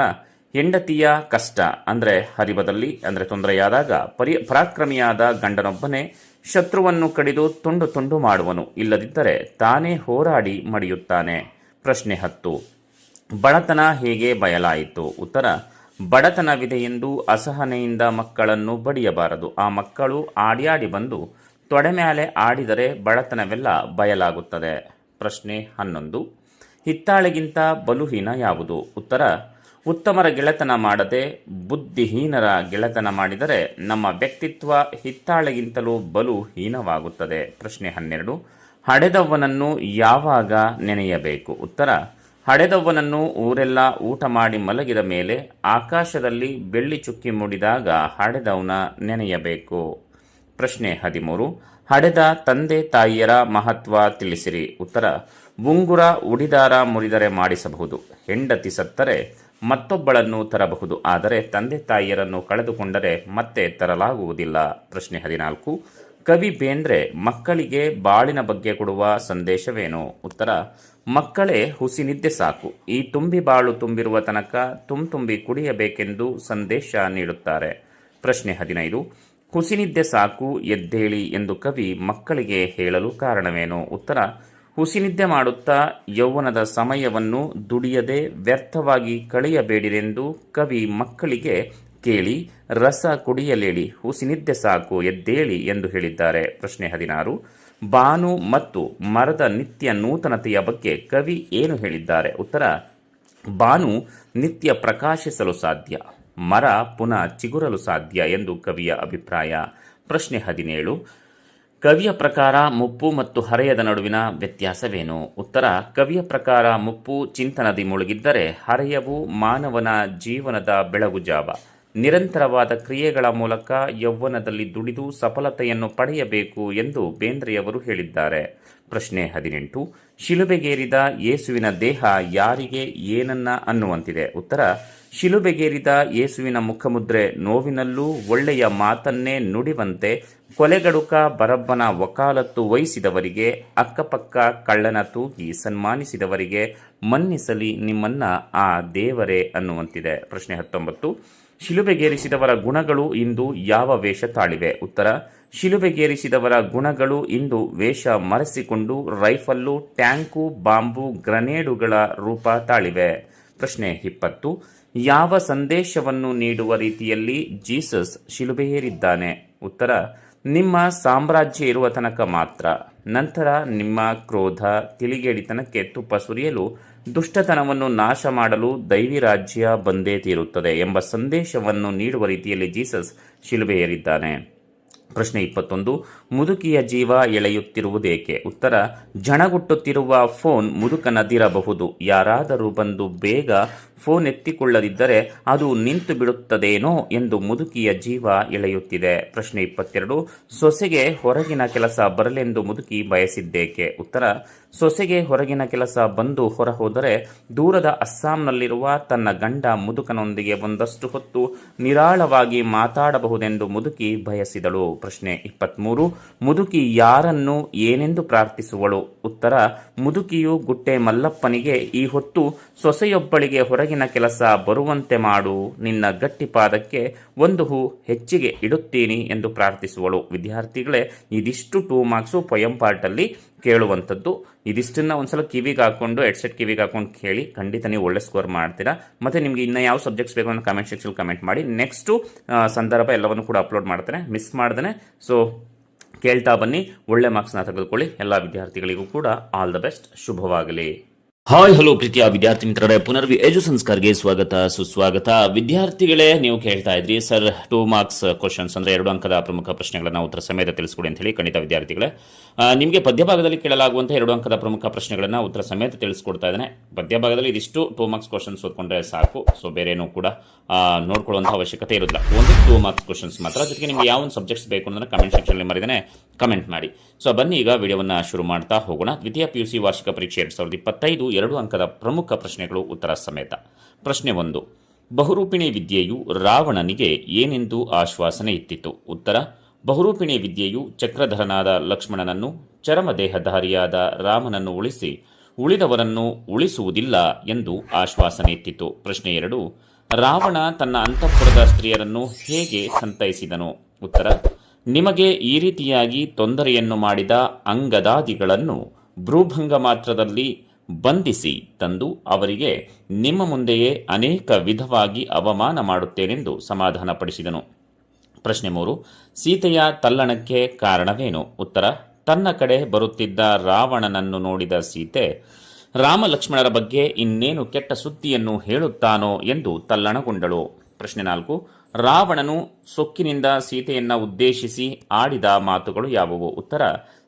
ಹೆಂಡತಿಯ ಕಷ್ಟ. ಅಂದರೆ ಹರಿಬದಲ್ಲಿ, ಅಂದರೆ ತೊಂದರೆಯಾದಾಗ ಪರಿ, ಪರಾಕ್ರಮಿಯಾದ ಗಂಡನೊಬ್ಬನೇ ಶತ್ರುವನ್ನು ಕಡಿದು ತುಂಡು ತುಂಡು ಮಾಡುವನು. ಇಲ್ಲದಿದ್ದರೆ ತಾನೇ ಹೋರಾಡಿ ಮಡಿಯುತ್ತಾನೆ. ಪ್ರಶ್ನೆ ಹತ್ತು. ಬಡತನ ಹೇಗೆ ಬಯಲಾಯಿತು? ಉತ್ತರ, ಬಡತನವಿದೆ ಎಂದು ಅಸಹನೆಯಿಂದ ಮಕ್ಕಳನ್ನು ಬಡಿಯಬಾರದು. ಆ ಮಕ್ಕಳು ಆಡಿಯಾಡಿ ಬಂದು ತೊಡೆ ಮೇಲೆ ಆಡಿದರೆ ಬಡತನವೆಲ್ಲ ಬಯಲಾಗುತ್ತದೆ. ಪ್ರಶ್ನೆ ಹನ್ನೊಂದು. ಹಿತ್ತಾಳೆಗಿಂತ ಬಲುಹೀನ ಯಾವುದು? ಉತ್ತರ, ಉತ್ತಮರ ಗೆಳೆತನ ಮಾಡದೆ ಬುದ್ಧಿಹೀನರ ಗೆಳೆತನ ಮಾಡಿದರೆ ನಮ್ಮ ವ್ಯಕ್ತಿತ್ವ ಹಿತ್ತಾಳೆಗಿಂತಲೂ ಬಲು ಹೀನವಾಗುತ್ತದೆ ಪ್ರಶ್ನೆ ಹನ್ನೆರಡು. ಹಡೆದವ್ವನನ್ನು ಯಾವಾಗ ನೆನೆಯಬೇಕು? ಉತ್ತರ, ಹಡೆದವ್ವನನ್ನು ಊರೆಲ್ಲ ಊಟ ಮಾಡಿ ಮಲಗಿದ ಮೇಲೆ ಆಕಾಶದಲ್ಲಿ ಬೆಳ್ಳಿ ಚುಕ್ಕಿ ಮೂಡಿದಾಗ ಹಡೆದವನ ನೆನೆಯಬೇಕು. ಪ್ರಶ್ನೆ ಹದಿಮೂರು. ಹಡೆದ ತಂದೆ ತಾಯಿಯರ ಮಹತ್ವ ತಿಳಿಸಿರಿ. ಉತ್ತರ, ಉಂಗುರ ಉಡಿದಾರ ಮುರಿದರೆ ಮಾಡಿಸಬಹುದು. ಹೆಂಡತಿ ಸತ್ತರೆ ಮತ್ತೊಬ್ಬಳನ್ನು ತರಬಹುದು. ಆದರೆ ತಂದೆ ತಾಯಿಯರನ್ನು ಕಳೆದುಕೊಂಡರೆ ಮತ್ತೆ ತರಲಾಗುವುದಿಲ್ಲ. ಪ್ರಶ್ನೆ ಹದಿನಾಲ್ಕು, ಕವಿ ಬೇಂದ್ರೆ ಮಕ್ಕಳಿಗೆ ಬಾಳಿನ ಬಗ್ಗೆ ಕೊಡುವ ಸಂದೇಶವೇನು? ಉತ್ತರ, ಮಕ್ಕಳೇ ಹುಸಿನಿದ್ದೆ ಸಾಕು. ಈ ತುಂಬಿ ಬಾಳು ತುಂಬಿರುವ ತನಕ ತುಂಬಿ ಕುಡಿಯಬೇಕೆಂದು ಸಂದೇಶ ನೀಡುತ್ತಾರೆ. ಪ್ರಶ್ನೆ ಹದಿನೈದು ಹುಸಿನಿದ್ದೆ ಸಾಕು, ಎದ್ದೇಳಿ ಎಂದು ಕವಿ ಮಕ್ಕಳಿಗೆ ಹೇಳಲು ಕಾರಣವೇನು? ಉತ್ತರ, ಹುಸಿನಿದ್ದೆ ಮಾಡುತ್ತಾ ಯೌವನದ ಸಮಯವನ್ನು ದುಡಿಯದೆ ವ್ಯರ್ಥವಾಗಿ ಕಳೆಯಬೇಡಿರೆಂದು ಕವಿ ಮಕ್ಕಳಿಗೆ ಕೇಳಿ, ರಸ ಕುಡಿಯಲೇಳಿ ಹುಸಿನಿದ್ದೆ ಸಾಕು, ಎದ್ದೇಳಿ ಎಂದು ಹೇಳಿದ್ದಾರೆ. ಪ್ರಶ್ನೆ ಹದಿನಾರು, ಬಾನು ಮತ್ತು ಮರದ ನಿತ್ಯ ನೂತನತೆಯ ಬಗ್ಗೆ ಕವಿ ಏನು ಹೇಳಿದ್ದಾರೆ? ಉತ್ತರ, ಬಾನು ನಿತ್ಯ ಪ್ರಕಾಶಿಸಲು ಸಾಧ್ಯ. ಮರ ಪುನಃ ಚಿಗುರಲು ಸಾಧ್ಯ ಎಂದು ಕವಿಯ ಅಭಿಪ್ರಾಯ. ಪ್ರಶ್ನೆ ಹದಿನೇಳು. ಕವಿಯ ಪ್ರಕಾರ ಮುಪ್ಪು ಮತ್ತು ಹರೆಯದ ನಡುವಿನ ವ್ಯತ್ಯಾಸವೇನು? ಉತ್ತರ, ಕವಿಯ ಪ್ರಕಾರ ಮುಪ್ಪು ಚಿಂತನದಿ ಮುಳುಗಿದ್ದರೆ ಹರೆಯವು ಮಾನವನ ಜೀವನದ ಬೆಳಗುಜಾವ ನಿರಂತರವಾದ ಕ್ರಿಯೆಗಳ ಮೂಲಕ ಯೌವನದಲ್ಲಿ ದುಡಿದು ಸಫಲತೆಯನ್ನು ಪಡೆಯಬೇಕು ಎಂದು ಬೇಂದ್ರೆಯವರು ಹೇಳಿದ್ದಾರೆ. ಪ್ರಶ್ನೆ ಹದಿನೆಂಟು. ಶಿಲುಬೆಗೇರಿದ ಯೇಸುವಿನ ದೇಹ ಯಾರಿಗೆ ಏನನ್ನ ಅನ್ನುವಂತಿದೆ? ಉತ್ತರ ಶಿಲುಬೆಗೇರಿದ ಯೇಸುವಿನ ಮುಖಮುದ್ರೆ ನೋವಿನಲ್ಲೂ ಒಳ್ಳೆಯ ಮಾತನ್ನೇ ನುಡಿವಂತೆ ಕೊಲೆಗಡುಕ ಬರಬ್ಬನ ವಕಾಲತ್ತು ವಹಿಸಿದವರಿಗೆ, ಅಕ್ಕಪಕ್ಕ ಕಳ್ಳನ ತೂಗಿ ಸನ್ಮಾನಿಸಿದವರಿಗೆ ಮನ್ನಿಸಲಿ ನಿಮ್ಮನ್ನ ಆ ದೇವರೇ ಅನ್ನುವಂತಿದೆ. ಪ್ರಶ್ನೆ ಹತ್ತೊಂಬತ್ತು. ಶಿಲುಬೆಗೇರಿಸಿದವರ ಗುಣಗಳು ಇಂದು ಯಾವ ವೇಷ ತಾಳಿವೆ? ಉತ್ತರ, ಶಿಲುಬೆಗೇರಿಸಿದವರ ಗುಣಗಳು ಇಂದು ವೇಷ ಮರೆಸಿಕೊಂಡು ರೈಫಲ್ಲು, ಟ್ಯಾಂಕು, ಬಾಂಬು, ಗ್ರನೇಡುಗಳ ರೂಪ ತಾಳಿವೆ. ಪ್ರಶ್ನೆ ಇಪ್ಪತ್ತು. ಯಾವ ಸಂದೇಶವನ್ನು ನೀಡುವ ರೀತಿಯಲ್ಲಿ ಜೀಸಸ್ ಶಿಲುಬೆಯೇರಿದ್ದಾನೆ? ಉತ್ತರ, ನಿಮ್ಮ ಸಾಮ್ರಾಜ್ಯ ಇರುವ ತನಕ ಮಾತ್ರ. ನಂತರ ನಿಮ್ಮ ಕ್ರೋಧ ತಿಳಿಗೇಡಿತನಕ್ಕೆ ತುಪ್ಪ ಸುರಿಯಲು, ದುಷ್ಟತನವನ್ನು ನಾಶ ಮಾಡಲು ದೈವಿ ರಾಜ್ಯ ಬಂದೇ ತೀರುತ್ತದೆ ಎಂಬ ಸಂದೇಶವನ್ನು ನೀಡುವ ರೀತಿಯಲ್ಲಿ ಜೀಸಸ್ ಶಿಲುಬೆಯೇರಿದ್ದಾನೆ. ಪ್ರಶ್ನೆ ಇಪ್ಪತ್ತೊಂದು, ಮುದುಕಿಯ ಜೀವ ಎಳೆಯುತ್ತಿರುವುದೇಕೆ? ಉತ್ತರ, ಜಣಗುಟ್ಟುತ್ತಿರುವ ಫೋನ್ ಮುದುಕನದಿರಬಹುದು. ಯಾರಾದರೂ ಬಂದು ಬೇಗ ಫೋನ್ ಎತ್ತಿಕೊಳ್ಳದಿದ್ದರೆ ಅದು ನಿಂತು ಬಿಡುತ್ತದೇನೋ ಎಂದು ಮುದುಕಿಯ ಜೀವ ಎಳೆಯುತ್ತಿದೆ. ಪ್ರಶ್ನೆ ಇಪ್ಪತ್ತೆರಡು, ಸೊಸೆಗೆ ಹೊರಗಿನ ಕೆಲಸ ಬರಲೆಂದು ಮುದುಕಿ ಬಯಸಿದ್ದೇಕೆ? ಉತ್ತರ ಸೊಸೆಗೆ ಹೊರಗಿನ ಕೆಲಸ ಬಂದು ಹೊರಹೋದರೆ ದೂರದ ಅಸ್ಸಾಂನಲ್ಲಿರುವ ತನ್ನ ಗಂಡ ಮುದುಕನೊಂದಿಗೆ ಒಂದಷ್ಟು ಹೊತ್ತು ನಿರಾಳವಾಗಿ ಮಾತಾಡಬಹುದೆಂದು ಮುದುಕಿ ಬಯಸಿದಳು. ಪ್ರಶ್ನೆ ಇಪ್ಪತ್ಮೂರು. ಮುದುಕಿ ಯಾರನ್ನು ಏನೆಂದು ಪ್ರಾರ್ಥಿಸುವಳು? ಉತ್ತರ. ಮುದುಕಿಯು ಗುಟ್ಟೆ ಮಲ್ಲಪ್ಪನಿಗೆ ಈ ಹೊತ್ತು ಸೊಸೆಯೊಬ್ಬಳಿಗೆ ಹೊರಗಿನ ಕೆಲಸ ಬರುವಂತೆ ಮಾಡು. ನಿನ್ನ ಗಟ್ಟಿ ಪಾದಕ್ಕೆ ಒಂದು ಹೂ ಹೆಚ್ಚಿಗೆ ಇಡುತ್ತೀನಿ ಎಂದು ಪ್ರಾರ್ಥಿಸುವಳು. ವಿದ್ಯಾರ್ಥಿಗಳೇ, ಇದಿಷ್ಟು ಟೂ ಮಾರ್ಕ್ಸು ಪೊಯಂ ಪಾರ್ಟಲ್ಲಿ ಕೇಳುವಂಥದ್ದು. ಇದಿಷ್ಟನ್ನ ಒಂದ್ಸಲ ಕಿವಿಗೆ ಹಾಕೊಂಡು ಹೆಡ್ಸೆಟ್ ಕಿವಿಗೆ ಹಾಕೊಂಡು ಕೇಳಿ, ಖಂಡಿತ ನೀವು ಒಳ್ಳೆ ಸ್ಕೋರ್ ಮಾಡ್ತೀರಾ. ಮತ್ತೆ ನಿಮಗೆ ಇನ್ನು ಯಾವ ಸಬ್ಜೆಕ್ಟ್ಸ್ ಬೇಕು ಅಂತ ಕಮೆಂಟ್ ಸೆಕ್ಷನ್ ಕಮೆಂಟ್ ಮಾಡಿ. ನೆಕ್ಸ್ಟು ಸಂದರ್ಭ ಎಲ್ಲವನ್ನು ಕೂಡ ಅಪ್ಲೋಡ್ ಮಾಡ್ತಾರೆ ಮಿಸ್ ಮಾಡ್ದೇ ಸೊ ಕೇಳ್ತಾ ಬನ್ನಿ. ಒಳ್ಳೆ ಮಾರ್ಕ್ಸ್ನ ತೆಗೆದುಕೊಳ್ಳಿ. ಎಲ್ಲ ವಿದ್ಯಾರ್ಥಿಗಳಿಗೂ ಕೂಡ ಆಲ್ ದ ಬೆಸ್ಟ್ ಶುಭವಾಗಲಿ. ಹಾಯ್, ಹಲೋ ಪ್ರೀತಿಯ ವಿದ್ಯಾರ್ಥಿ ಮಿತ್ರರೇ, ಪುನರ್ವಿ ಎಜು ಸಂಸ್ಕಾರ್ಗೆ ಸ್ವಾಗತ, ಸುಸ್ವಾಗತ. ವಿದ್ಯಾರ್ಥಿಗಳೇ, ನೀವು ಕೇಳ್ತಾ ಇದ್ರಿ, ಸರ್ ಟೂ ಮಾರ್ಕ್ಸ್ ಕ್ವಶನ್ಸ್ ಅಂದ್ರೆ ಎರಡು ಅಂಕದ ಪ್ರಮುಖ ಪ್ರಶ್ನೆಗಳನ್ನ ಉತ್ತರ ಸಮೇತ ತಿಳಿಸ್ಕೊಡಿ ಅಂತ ಹೇಳಿ ಖಂಡಿತ ವಿದ್ಯಾರ್ಥಿಗಳೇ. ನಿಮಗೆ ಪದ್ಯಭಾಗದಲ್ಲಿ ಕೇಳಲಾಗುವಂತಹ ಎರಡು ಅಂಕದ ಪ್ರಮುಖ ಪ್ರಶ್ನೆಗಳನ್ನ ಉತ್ತರ ಸಮೇತ ತಿಳಿಸ್ಕೊಡ್ತಾ ಇದ್ದೇನೆ. ಪದ್ಯಭಾಗದಲ್ಲಿ ಇದಿಷ್ಟು ಟೂ ಮಾರ್ಕ್ಸ್ ಕ್ವಶನ್ಸ್ ಓದ್ಕೊಂಡ್ರೆ ಸಾಕು ಸೊ ಬೇರೇನೂ ಕೂಡ ನೋಡ್ಕೊಳ್ಳುವಂತಹ ಅವಶ್ಯಕತೆ ಇರೋದಿಲ್ಲ. ಒಂದು ಟೂ ಮಾರ್ಕ್ಸ್ ಕ್ವಶನ್ಸ್ ಮಾತ್ರ. ಜೊತೆಗೆ ನಿಮಗೆ ಯಾವ ಒಂದು ಸಬ್ಜೆಕ್ಟ್ಸ್ ಬೇಕು ಅಂದ್ರೆ ಕಮೆಂಟ್ ಸೆಕ್ಷನ್ ಮರಿದೇನೆ ಕಮೆಂಟ್ ಮಾಡಿ. ಸೊ ಬನ್ನಿ ಈಗ ವಿಡಿಯೋವನ್ನ ಶುರು ಮಾಡ್ತಾ ಹೋಗೋಣ. ದ್ವಿತೀಯ ಪಿ ಯು ಸಿ ವಾರ್ಷಿಕ ಪರೀಕ್ಷೆ ಎರಡ್ ಸಾವಿರದ ಇಪ್ಪತ್ತೈದು ಎರಡು ಅಂಕದ ಪ್ರಮುಖ ಪ್ರಶ್ನೆಗಳು ಉತ್ತರ ಸಮೇತ. ಪ್ರಶ್ನೆ ಒಂದು, ಬಹುರೂಪಿಣಿ ವಿದ್ಯೆಯು ರಾವಣನಿಗೆ ಏನೆಂದು ಆಶ್ವಾಸನೆ ಇತ್ತಿತು ಉತ್ತರ, ಬಹುರೂಪಿಣಿ ವಿದ್ಯೆಯು ಚಕ್ರಧರನಾದ ಲಕ್ಷ್ಮಣನನ್ನು, ಚರಮದೇಹಧಾರಿಯಾದ ರಾಮನನ್ನು ಉಳಿಸಿ, ಉಳಿದವರನ್ನು ಉಳಿಸುವುದಿಲ್ಲ ಎಂದು ಆಶ್ವಾಸನೆ ಇತ್ತಿತು ಪ್ರಶ್ನೆ ಎರಡು, ರಾವಣ ತನ್ನ ಅಂತಃಪುರದ ಸ್ತ್ರೀಯರನ್ನು ಹೇಗೆ ಸಂತೈಸಿದನು? ಉತ್ತರ, ನಿಮಗೆ ಈ ರೀತಿಯಾಗಿ ತೊಂದರೆಯನ್ನು ಮಾಡಿದ ಅಂಗದಾದಿಗಳನ್ನು ಭ್ರೂಭಂಗ ಮಾತ್ರದಲ್ಲಿ ಬಂಧಿಸಿ ತಂದು ಅವರಿಗೆ ನಿಮ್ಮ ಮುಂದೆಯೇ ಅನೇಕ ವಿಧವಾಗಿ ಅವಮಾನ ಮಾಡುತ್ತೇನೆಂದು ಸಮಾಧಾನಪಡಿಸಿದನು. ಪ್ರಶ್ನೆ ಮೂರು, ಸೀತೆಯ ತಲ್ಲಣಕ್ಕೆ ಕಾರಣವೇನು? ಉತ್ತರ, ತನ್ನ ಕಡೆ ಬರುತ್ತಿದ್ದ ರಾವಣನನ್ನು ನೋಡಿದ ಸೀತೆ ರಾಮ ಲಕ್ಷ್ಮಣರ ಬಗ್ಗೆ ಇನ್ನೇನು ಕೆಟ್ಟ ಸುದ್ದಿಯನ್ನು ಹೇಳುತ್ತಾನೋ ಎಂದು ತಲ್ಲಣಗೊಂಡಳು. ಪ್ರಶ್ನೆ ನಾಲ್ಕು, ರಾವಣನು ಸೊಕ್ಕಿನಿಂದ ಸೀತೆಯನ್ನ ಉದ್ದೇಶಿಸಿ ಆಡಿದ ಮಾತುಗಳು ಯಾವುವು? ಉತ್ತರ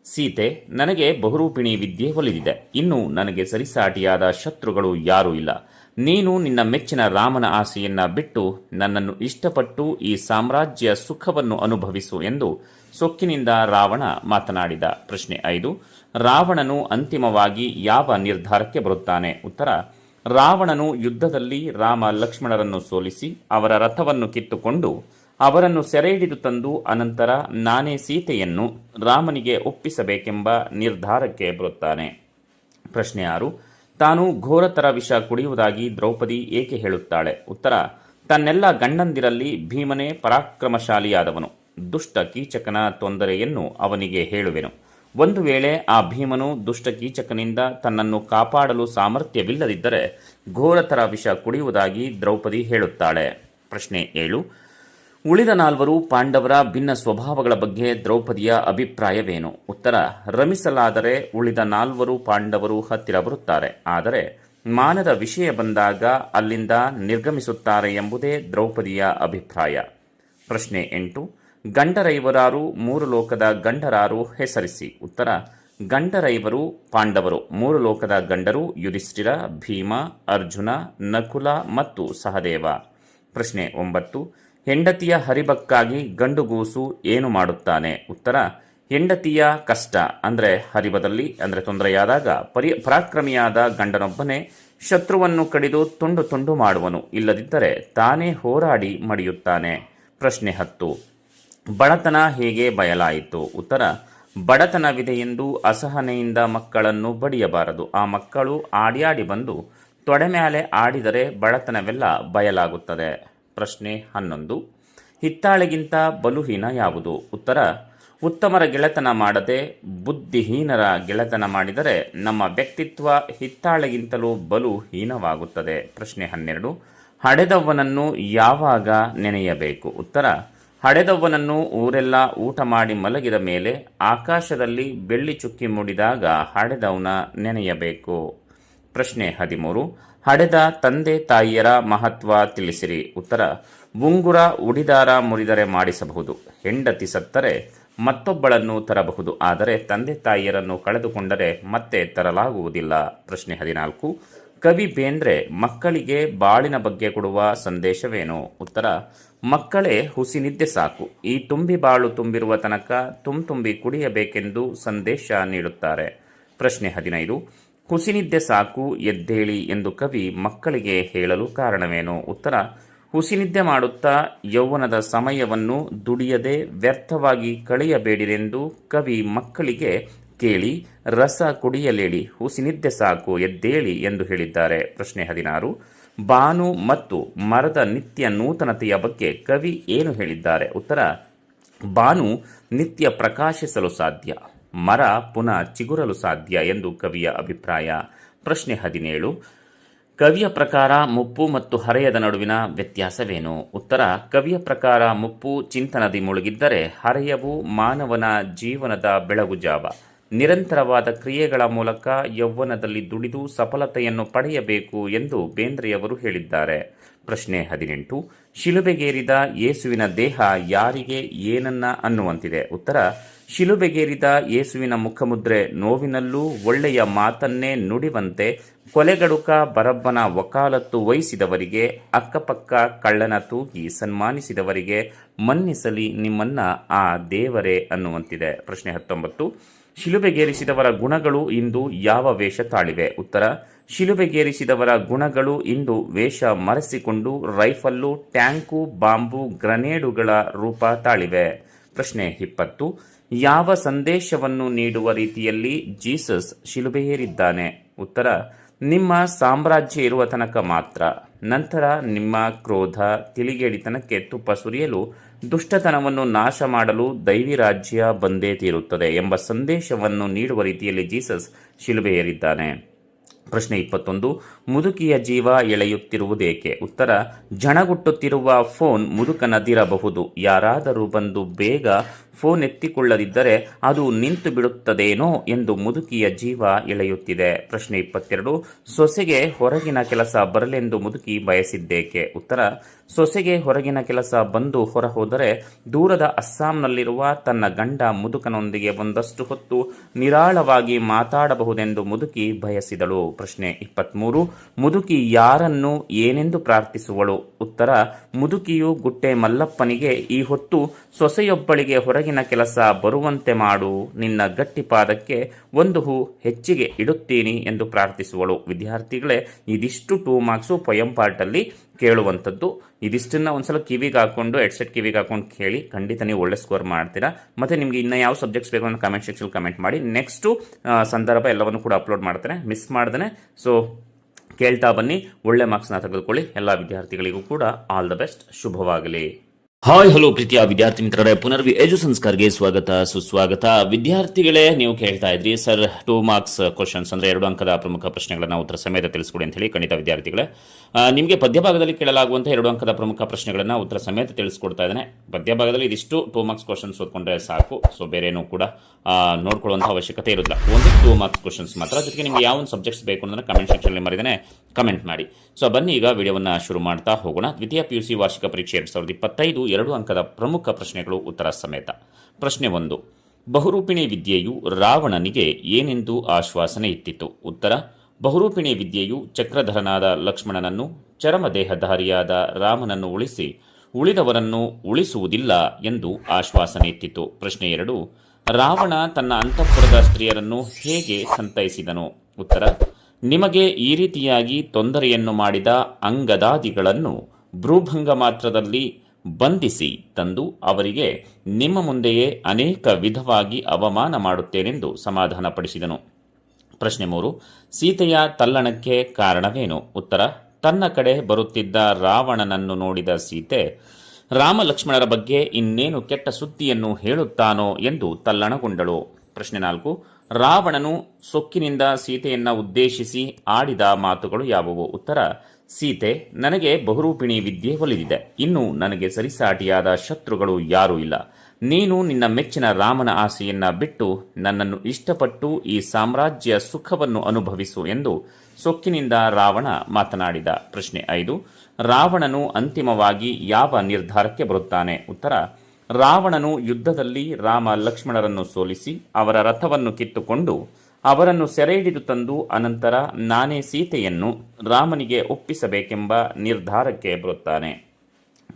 ಸೀತೆ, ನನಗೆ ಬಹುರೂಪಿಣಿ ವಿದ್ಯೆ ಒಲಿದಿದೆ ಇನ್ನು ನನಗೆ ಸರಿಸಾಟಿಯಾದ ಶತ್ರುಗಳು ಯಾರೂ ಇಲ್ಲ. ನೀನು ನಿನ್ನ ಮೆಚ್ಚಿನ ರಾಮನ ಆಸೆಯನ್ನ ಬಿಟ್ಟು ನನ್ನನ್ನು ಇಷ್ಟಪಟ್ಟು ಈ ಸಾಮ್ರಾಜ್ಯ ಸುಖವನ್ನು ಅನುಭವಿಸು ಎಂದು ಸೊಕ್ಕಿನಿಂದ ರಾವಣ ಮಾತನಾಡಿದ. ಪ್ರಶ್ನೆ ಐದು, ರಾವಣನು ಅಂತಿಮವಾಗಿ ಯಾವ ನಿರ್ಧಾರಕ್ಕೆ ಬರುತ್ತಾನೆ? ಉತ್ತರ, ರಾವಣನು ಯುದ್ಧದಲ್ಲಿ ರಾಮ ಲಕ್ಷ್ಮಣರನ್ನು ಸೋಲಿಸಿ ಅವರ ರಥವನ್ನು ಕಿತ್ತುಕೊಂಡು ಅವರನ್ನು ಸೆರೆ ಹಿಡಿದು ತಂದು ಅನಂತರ ನಾನೇ ಸೀತೆಯನ್ನು ರಾಮನಿಗೆ ಒಪ್ಪಿಸಬೇಕೆಂಬ ನಿರ್ಧಾರಕ್ಕೆ ಬರುತ್ತಾನೆ. ಪ್ರಶ್ನೆ ಆರು, ತಾನು ಘೋರತರ ವಿಷ ಕುಡಿಯುವುದಾಗಿ ದ್ರೌಪದಿ ಏಕೆ ಹೇಳುತ್ತಾಳೆ? ಉತ್ತರ, ತನ್ನೆಲ್ಲ ಗಂಡಂದಿರಲ್ಲಿ ಭೀಮನೇ ಪರಾಕ್ರಮಶಾಲಿಯಾದವನು. ದುಷ್ಟ ಕೀಚಕನ ತೊಂದರೆಯನ್ನು ಅವನಿಗೆ ಹೇಳುವೆನು. ಒಂದು ವೇಳೆ ಆ ಭೀಮನು ದುಷ್ಟ ಕೀಚಕನಿಂದ ತನ್ನನ್ನು ಕಾಪಾಡಲು ಸಾಮರ್ಥ್ಯವಿಲ್ಲದಿದ್ದರೆ ಘೋರತರ ವಿಷ ಕುಡಿಯುವುದಾಗಿ ದ್ರೌಪದಿ ಹೇಳುತ್ತಾಳೆ. ಪ್ರಶ್ನೆ ಏಳು ಉಳಿದ ನಾಲ್ವರು ಪಾಂಡವರ ಭಿನ್ನ ಸ್ವಭಾವಗಳ ಬಗ್ಗೆ ದ್ರೌಪದಿಯ ಅಭಿಪ್ರಾಯವೇನು? ಉತ್ತರ, ರಮಿಸಲಾದರೆ ಉಳಿದ ನಾಲ್ವರು ಪಾಂಡವರು ಹತ್ತಿರ ಬರುತ್ತಾರೆ. ಆದರೆ, ಮಾನದ ವಿಷಯ ಬಂದಾಗ ಅಲ್ಲಿಂದ ನಿರ್ಗಮಿಸುತ್ತಾರೆ ಎಂಬುದೇ ದ್ರೌಪದಿಯ ಅಭಿಪ್ರಾಯ. ಪ್ರಶ್ನೆ ಎಂಟು, ಗಂಡರೈವರಾರು ಮೂರು ಲೋಕದ ಗಂಡರಾರು ಹೆಸರಿಸಿ. ಉತ್ತರ, ಗಂಡರೈವರು ಪಾಂಡವರು. ಮೂರು ಲೋಕದ ಗಂಡರು ಯುಧಿಷ್ಠಿರ, ಭೀಮ, ಅರ್ಜುನ, ನಕುಲ ಮತ್ತು ಸಹದೇವ. ಪ್ರಶ್ನೆ ಒಂಬತ್ತು ಹೆಂಡತಿಯ ಹರಿಬಕ್ಕಾಗಿ ಗಂಡುಗೂಸು ಏನು ಮಾಡುತ್ತಾನೆ? ಉತ್ತರ, ಹೆಂಡತಿಯ ಕಷ್ಟ. ಅಂದರೆ ಹರಿಬದಲ್ಲಿ, ಅಂದರೆ ತೊಂದರೆಯಾದಾಗ ಪರಿ, ಪರಾಕ್ರಮಿಯಾದ ಗಂಡನೊಬ್ಬನೇ ಶತ್ರುವನ್ನು ಕಡಿದು ತುಂಡು ತುಂಡು ಮಾಡುವನು. ಇಲ್ಲದಿದ್ದರೆ ತಾನೇ ಹೋರಾಡಿ ಮಡಿಯುತ್ತಾನೆ. ಪ್ರಶ್ನೆ ಹತ್ತು. ಬಡತನ ಹೇಗೆ ಬಯಲಾಯಿತು? ಉತ್ತರ, ಬಡತನವಿದೆ ಎಂದು ಅಸಹನೆಯಿಂದ ಮಕ್ಕಳನ್ನು ಬಡಿಯಬಾರದು. ಆ ಮಕ್ಕಳು ಆಡಿಯಾಡಿ ಬಂದು ತೊಡೆ ಮೇಲೆ ಆಡಿದರೆ ಬಡತನವೆಲ್ಲ ಬಯಲಾಗುತ್ತದೆ. ಪ್ರಶ್ನೆ ಹನ್ನೊಂದು. ಹಿತ್ತಾಳೆಗಿಂತ ಬಲುಹೀನ ಯಾವುದು? ಉತ್ತರ, ಉತ್ತಮರ ಗೆಳೆತನ ಮಾಡದೆ ಬುದ್ಧಿಹೀನರ ಗೆಳೆತನ ಮಾಡಿದರೆ ನಮ್ಮ ವ್ಯಕ್ತಿತ್ವ ಹಿತ್ತಾಳೆಗಿಂತಲೂ ಬಲು ಹೀನವಾಗುತ್ತದೆ ಪ್ರಶ್ನೆ ಹನ್ನೆರಡು. ಹಡೆದವ್ವನನ್ನು ಯಾವಾಗ ನೆನೆಯಬೇಕು? ಉತ್ತರ, ಹಡೆದವ್ವನನ್ನು ಊರೆಲ್ಲ ಊಟ ಮಾಡಿ ಮಲಗಿದ ಮೇಲೆ ಆಕಾಶದಲ್ಲಿ ಬೆಳ್ಳಿ ಚುಕ್ಕಿ ಮೂಡಿದಾಗ ಹಡೆದವನ ನೆನೆಯಬೇಕು. ಪ್ರಶ್ನೆ ಹದಿಮೂರು. ಹಡೆದ ತಂದೆ ತಾಯಿಯರ ಮಹತ್ವ ತಿಳಿಸಿರಿ. ಉತ್ತರ, ಉಂಗುರ ಉಡಿದಾರ ಮುರಿದರೆ ಮಾಡಿಸಬಹುದು. ಹೆಂಡತಿ ಸತ್ತರೆ ಮತ್ತೊಬ್ಬಳನ್ನು ತರಬಹುದು. ಆದರೆ ತಂದೆ ತಾಯಿಯರನ್ನು ಕಳೆದುಕೊಂಡರೆ ಮತ್ತೆ ತರಲಾಗುವುದಿಲ್ಲ. ಪ್ರಶ್ನೆ ಹದಿನಾಲ್ಕು, ಕವಿ ಬೇಂದ್ರೆ ಮಕ್ಕಳಿಗೆ ಬಾಳಿನ ಬಗ್ಗೆ ಕೊಡುವ ಸಂದೇಶವೇನು? ಉತ್ತರ, ಮಕ್ಕಳೇ ಹುಸಿನಿದ್ದೆ ಸಾಕು. ಈ ತುಂಬಿ ಬಾಳು ತುಂಬಿರುವ ತನಕ ತುಂ ತುಂಬಿ ಕುಡಿಯಬೇಕೆಂದು ಸಂದೇಶ ನೀಡುತ್ತಾರೆ. ಪ್ರಶ್ನೆ ಹದಿನೈದು ಹುಸಿನಿದ್ದೆ ಸಾಕು, ಎದ್ದೇಳಿ ಎಂದು ಕವಿ ಮಕ್ಕಳಿಗೆ ಹೇಳಲು ಕಾರಣವೇನು? ಉತ್ತರ, ಹುಸಿನಿದ್ದೆ ಮಾಡುತ್ತಾ ಯೌವನದ ಸಮಯವನ್ನು ದುಡಿಯದೆ ವ್ಯರ್ಥವಾಗಿ ಕಳೆಯಬೇಡಿರೆಂದು ಕವಿ ಮಕ್ಕಳಿಗೆ ಕೇಳಿ, ರಸ ಕುಡಿಯಲೇಳಿ ಹುಸಿನಿದ್ದೆ ಸಾಕು, ಎದ್ದೇಳಿ ಎಂದು ಹೇಳಿದ್ದಾರೆ. ಪ್ರಶ್ನೆ ಹದಿನಾರು. ಬಾನು ಮತ್ತು ಮರದ ನಿತ್ಯ ನೂತನತೆಯ ಬಗ್ಗೆ ಕವಿ ಏನು ಹೇಳಿದ್ದಾರೆ? ಉತ್ತರ, ಬಾನು ನಿತ್ಯ ಪ್ರಕಾಶಿಸಲು ಸಾಧ್ಯ. ಮರ ಪುನಃ ಚಿಗುರಲು ಸಾಧ್ಯ ಎಂದು ಕವಿಯ ಅಭಿಪ್ರಾಯ. ಪ್ರಶ್ನೆ ಹದಿನೇಳು. ಕವಿಯ ಪ್ರಕಾರ ಮುಪ್ಪು ಮತ್ತು ಹರೆಯದ ನಡುವಿನ ವ್ಯತ್ಯಾಸವೇನು? ಉತ್ತರ, ಕವಿಯ ಪ್ರಕಾರ ಮುಪ್ಪು ಚಿಂತನದಿ ಮುಳುಗಿದ್ದರೆ ಹರೆಯವು ಮಾನವನ ಜೀವನದ ಬೆಳಗುಜಾವ ನಿರಂತರವಾದ ಕ್ರಿಯೆಗಳ ಮೂಲಕ ಯೌವನದಲ್ಲಿ ದುಡಿದು ಸಫಲತೆಯನ್ನು ಪಡೆಯಬೇಕು ಎಂದು ಬೇಂದ್ರೆಯವರು ಹೇಳಿದ್ದಾರೆ. ಪ್ರಶ್ನೆ ಹದಿನೆಂಟು. ಶಿಲುಬೆಗೇರಿದ ಯೇಸುವಿನ ದೇಹ ಯಾರಿಗೆ ಏನನ್ನ ಅನ್ನುವಂತಿದೆ? ಉತ್ತರ ಶಿಲುಬೆಗೇರಿದ ಯೇಸುವಿನ ಮುಖಮುದ್ರೆ ನೋವಿನಲ್ಲೂ ಒಳ್ಳೆಯ ಮಾತನ್ನೇ ನುಡಿವಂತೆ ಕೊಲೆಗಡುಕ ಬರಬ್ಬನ ವಕಾಲತ್ತು ವಹಿಸಿದವರಿಗೆ, ಅಕ್ಕಪಕ್ಕ ಕಳ್ಳನ ತೂಗಿ ಸನ್ಮಾನಿಸಿದವರಿಗೆ ಮನ್ನಿಸಲಿ ನಿಮ್ಮನ್ನ ಆ ದೇವರೇ ಅನ್ನುವಂತಿದೆ. ಪ್ರಶ್ನೆ ಹತ್ತೊಂಬತ್ತು. ಶಿಲುಬೆಗೇರಿಸಿದವರ ಗುಣಗಳು ಇಂದು ಯಾವ ವೇಷ ತಾಳಿವೆ? ಉತ್ತರ, ಶಿಲುಬೆಗೇರಿಸಿದವರ ಗುಣಗಳು ಇಂದು ವೇಷ ಮರೆಸಿಕೊಂಡು ರೈಫಲ್ಲು, ಟ್ಯಾಂಕು, ಬಾಂಬು, ಗ್ರನೇಡುಗಳ ರೂಪ ತಾಳಿವೆ. ಪ್ರಶ್ನೆ ಇಪ್ಪತ್ತು. ಯಾವ ಸಂದೇಶವನ್ನು ನೀಡುವ ರೀತಿಯಲ್ಲಿ ಜೀಸಸ್ ಶಿಲುಬೆಯೇರಿದ್ದಾನೆ? ಉತ್ತರ, ನಿಮ್ಮ ಸಾಮ್ರಾಜ್ಯ ಇರುವ ತನಕ ಮಾತ್ರ. ನಂತರ ನಿಮ್ಮ ಕ್ರೋಧ, ತಿಳಿಗೇಡಿತನಕ್ಕೆ ತುಪ್ಪ ಸುರಿಯಲು, ದುಷ್ಟತನವನ್ನು ನಾಶ ಮಾಡಲು ದೈವಿ ರಾಜ್ಯ ಬಂದೇ ತೀರುತ್ತದೆ ಎಂಬ ಸಂದೇಶವನ್ನು ನೀಡುವ ರೀತಿಯಲ್ಲಿ ಜೀಸಸ್ ಶಿಲುಬೆಯೇರಿದ್ದಾನೆ. ಪ್ರಶ್ನೆ ಇಪ್ಪತ್ತೊಂದು, ಮುದುಕಿಯ ಜೀವ ಎಳೆಯುತ್ತಿರುವುದೇಕೆ? ಉತ್ತರ, ಜಣಗುಟ್ಟುತ್ತಿರುವ ಫೋನ್ ಮುದುಕನದಿರಬಹುದು. ಯಾರಾದರೂ ಬಂದು ಬೇಗ ಫೋನ್ ಎತ್ತಿಕೊಳ್ಳದಿದ್ದರೆ ಅದು ನಿಂತು ಬಿಡುತ್ತದೇನೋ ಎಂದು ಮುದುಕಿಯ ಜೀವ ಎಳೆಯುತ್ತಿದೆ. ಪ್ರಶ್ನೆ ಇಪ್ಪತ್ತೆರಡು, ಸೊಸೆಗೆ ಹೊರಗಿನ ಕೆಲಸ ಬರಲೆಂದು ಮುದುಕಿ ಬಯಸಿದ್ದೇಕೆ? ಉತ್ತರ, ಸೊಸೆಗೆ ಹೊರಗಿನ ಕೆಲಸ ಬಂದು ಹೊರ ಹೋದರೆ ದೂರದ ಅಸ್ಸಾಂನಲ್ಲಿರುವ ತನ್ನ ಗಂಡ ಮುದುಕನೊಂದಿಗೆ ಒಂದಷ್ಟು ಹೊತ್ತು ನಿರಾಳವಾಗಿ ಮಾತಾಡಬಹುದೆಂದು ಮುದುಕಿ ಬಯಸಿದಳು. ಪ್ರಶ್ನೆ ಇಪ್ಪತ್ಮೂರು, ಮುದುಕಿ ಯಾರನ್ನು ಏನೆಂದು ಪ್ರಾರ್ಥಿಸುವಳು? ಉತ್ತರ, ಮುದುಕಿಯು ಗುಟ್ಟೆ ಮಲ್ಲಪ್ಪನಿಗೆ ಈ ಹೊತ್ತು ಸೊಸೆಯೊಬ್ಬಳಿಗೆ ಹೊರಗಿನ ಕೆಲಸ ಬರುವಂತೆ ಮಾಡು. ನಿನ್ನ ಗಟ್ಟಿಪಾದಕ್ಕೆ ಒಂದು ಹೂ ಹೆಚ್ಚಿಗೆ ಇಡುತ್ತೀನಿ ಎಂದು ಪ್ರಾರ್ಥಿಸುವಳು. ವಿದ್ಯಾರ್ಥಿಗಳೇ, ಇದಿಷ್ಟು ಟೂ ಮಾರ್ಕ್ಸು ಪೊಯಂ ಪಾರ್ಟಲ್ಲಿ ಕೇಳುವಂಥದ್ದು. ಇದಿಷ್ಟನ್ನ ಒಂದ್ಸಲ ಕಿವಿಗೆ ಹಾಕೊಂಡು ಹೆಡ್ಸೆಟ್ ಕಿವಿಗೆ ಹಾಕೊಂಡು ಕೇಳಿ, ಖಂಡಿತ ನೀವು ಒಳ್ಳೆ ಸ್ಕೋರ್ ಮಾಡ್ತೀರಾ. ಮತ್ತೆ ನಿಮಗೆ ಇನ್ನು ಯಾವ ಸಬ್ಜೆಕ್ಟ್ಸ್ ಬೇಕು ಅಂತ ಕಮೆಂಟ್ ಸೆಕ್ಷನ್ ಕಮೆಂಟ್ ಮಾಡಿ. ನೆಕ್ಸ್ಟು ಸಂದರ್ಭ ಎಲ್ಲವನ್ನು ಕೂಡ ಅಪ್ಲೋಡ್ ಮಾಡ್ತಾರೆ ಮಿಸ್ ಮಾಡ್ದೇ ಸೊ ಕೇಳ್ತಾ ಬನ್ನಿ. ಒಳ್ಳೆ ಮಾರ್ಕ್ಸ್ನ ತೆಗೆದುಕೊಳ್ಳಿ. ಎಲ್ಲ ವಿದ್ಯಾರ್ಥಿಗಳಿಗೂ ಕೂಡ ಆಲ್ ದ ಬೆಸ್ಟ್ ಶುಭವಾಗಲಿ. ಹಾಯ್, ಹಲೋ ಪ್ರೀತಿಯ ವಿದ್ಯಾರ್ಥಿ ಮಿತ್ರರೇ. ಪುನರ್ವಿ ಎಜು ಸಂಸ್ಕಾರ್ಗೆ ಸ್ವಾಗತ, ಸುಸ್ವಾಗತ. ವಿದ್ಯಾರ್ಥಿಗಳೇ, ನೀವು ಕೇಳ್ತಾ ಇದ್ರಿ, ಸರ್ ಟೂ ಮಾರ್ಕ್ಸ್ ಕ್ವಶನ್ಸ್ ಅಂದ್ರೆ ಎರಡು ಅಂಕದ ಪ್ರಮುಖ ಪ್ರಶ್ನೆಗಳನ್ನ ಉತ್ತರ ಸಮೇತ ತಿಳಿಸ್ಕೊಡಿ ಅಂತ ಹೇಳಿ ಖಂಡಿತ ವಿದ್ಯಾರ್ಥಿಗಳೇ. ನಿಮಗೆ ಪದ್ಯಭಾಗದಲ್ಲಿ ಕೇಳಲಾಗುವಂತಹ ಎರಡು ಅಂಕದ ಪ್ರಮುಖ ಪ್ರಶ್ನೆಗಳನ್ನ ಉತ್ತರ ಸಮೇತ ತಿಳಿಸ್ಕೊಡ್ತಾ ಇದ್ದಾನೆ. ಪದ್ಯಭಾಗದಲ್ಲಿ ಇದಿಷ್ಟು ಟೂ ಮಾರ್ಕ್ಸ್ ಕ್ವಶನ್ಸ್ ಓದ್ಕೊಂಡ್ರೆ ಸಾಕು. ಸೊ ಬೇರೇನೂ ಕೂಡ ನೋಡ್ಕೊಳ್ಳುವಂಥ ಅವಶ್ಯಕತೆ ಇರೋದಿಲ್ಲ. ಒಂದು ಟೂ ಮಾರ್ಕ್ಸ್ ಕ್ವಶನ್ಸ್ ಮಾತ್ರ. ಜೊತೆಗೆ ನಿಮಗೆ ಯಾವ ಒಂದು ಸಬ್ಜೆಕ್ಟ್ಸ್ ಬೇಕು ಅಂದ್ರೆ ಕಮೆಂಟ್ ಸೆಕ್ಷನ್ ಮರಿದೇನೆ ಕಮೆಂಟ್ ಮಾಡಿ. ಸೊ ಬನ್ನಿ, ಈಗ ವಿಡಿಯೋವನ್ನ ಶುರು ಮಾಡ್ತಾ ಹೋಗೋಣ. ದ್ವಿತೀಯ ಪಿಯುಸಿ ವಾರ್ಷಿಕ ಪರೀಕ್ಷೆ ಎರಡ್ ಸಾವಿರದ ಇಪ್ಪತ್ತೈದು. ಎರಡು ಅಂಕದ ಪ್ರಮುಖ ಪ್ರಶ್ನೆಗಳು ಉತ್ತರ ಸಮೇತ. ಪ್ರಶ್ನೆ ಒಂದು, ಬಹುರೂಪಿಣಿ ವಿದ್ಯೆಯು ರಾವಣನಿಗೆ ಏನೆಂದು ಆಶ್ವಾಸನೆ ಇತ್ತಿತು ಉತ್ತರ, ಬಹುರೂಪಿಣಿ ವಿದ್ಯೆಯು ಚಕ್ರಧರನಾದ ಲಕ್ಷ್ಮಣನನ್ನು ಚರಮದೇಹಧಾರಿಯಾದ ರಾಮನನ್ನು ಉಳಿಸಿ, ಉಳಿದವರನ್ನು ಉಳಿಸುವುದಿಲ್ಲ ಎಂದು ಆಶ್ವಾಸನೆ ಇತ್ತಿತು ಪ್ರಶ್ನೆ ಎರಡು, ರಾವಣ ತನ್ನ ಅಂತಃಪುರದ ಸ್ತ್ರೀಯರನ್ನು ಹೇಗೆ ಸಂತೈಸಿದನು? ಉತ್ತರ, ನಿಮಗೆ ಈ ರೀತಿಯಾಗಿ ತೊಂದರೆಯನ್ನು ಮಾಡಿದ ಅಂಗದಾದಿಗಳನ್ನು ಭ್ರೂಭಂಗ ಮಾತ್ರದಲ್ಲಿ ಬಂಧಿಸಿ ತಂದು ಅವರಿಗೆ ನಿಮ್ಮ ಮುಂದೆಯೇ ಅನೇಕ ವಿಧವಾಗಿ ಅವಮಾನ ಮಾಡುತ್ತೇನೆಂದು ಸಮಾಧಾನಪಡಿಸಿದನು. ಪ್ರಶ್ನೆ ಮೂರು, ಸೀತೆಯ ತಲ್ಲಣಕ್ಕೆ ಕಾರಣವೇನು? ಉತ್ತರ, ತನ್ನ ಕಡೆ ಬರುತ್ತಿದ್ದ ರಾವಣನನ್ನು ನೋಡಿದ ಸೀತೆ ರಾಮ ಲಕ್ಷ್ಮಣರ ಬಗ್ಗೆ ಇನ್ನೇನು ಕೆಟ್ಟ ಸುದ್ದಿಯನ್ನು ಹೇಳುತ್ತಾನೋ ಎಂದು ತಲ್ಲಣಗೊಂಡಳು. ಪ್ರಶ್ನೆ ನಾಲ್ಕು, ರಾವಣನು ಸೊಕ್ಕಿನಿಂದ ಸೀತೆಯನ್ನ ಉದ್ದೇಶಿಸಿ ಆಡಿದ ಮಾತುಗಳು ಯಾವುವು? ಉತ್ತರ ಸೀತೆ, ನನಗೆ ಬಹುರೂಪಿಣಿ ವಿದ್ಯೆ ಒಲಿದಿದೆ. ಇನ್ನು ನನಗೆ ಸರಿಸಾಟಿಯಾದ ಶತ್ರುಗಳು ಯಾರೂ ಇಲ್ಲ. ನೀನು ನಿನ್ನ ಮೆಚ್ಚಿನ ರಾಮನ ಆಸೆಯನ್ನ ಬಿಟ್ಟು ನನ್ನನ್ನು ಇಷ್ಟಪಟ್ಟು ಈ ಸಾಮ್ರಾಜ್ಯ ಸುಖವನ್ನು ಅನುಭವಿಸು ಎಂದು ಸೊಕ್ಕಿನಿಂದ ರಾವಣ ಮಾತನಾಡಿದ. ಪ್ರಶ್ನೆ ಐದು, ರಾವಣನು ಅಂತಿಮವಾಗಿ ಯಾವ ನಿರ್ಧಾರಕ್ಕೆ ಬರುತ್ತಾನೆ? ಉತ್ತರ, ರಾವಣನು ಯುದ್ಧದಲ್ಲಿ ರಾಮ ಲಕ್ಷ್ಮಣರನ್ನು ಸೋಲಿಸಿ ಅವರ ರಥವನ್ನು ಕಿತ್ತುಕೊಂಡು ಅವರನ್ನು ಸೆರೆ ಹಿಡಿದು ತಂದು ಅನಂತರ ನಾನೇ ಸೀತೆಯನ್ನು ರಾಮನಿಗೆ ಒಪ್ಪಿಸಬೇಕೆಂಬ ನಿರ್ಧಾರಕ್ಕೆ ಬರುತ್ತಾನೆ.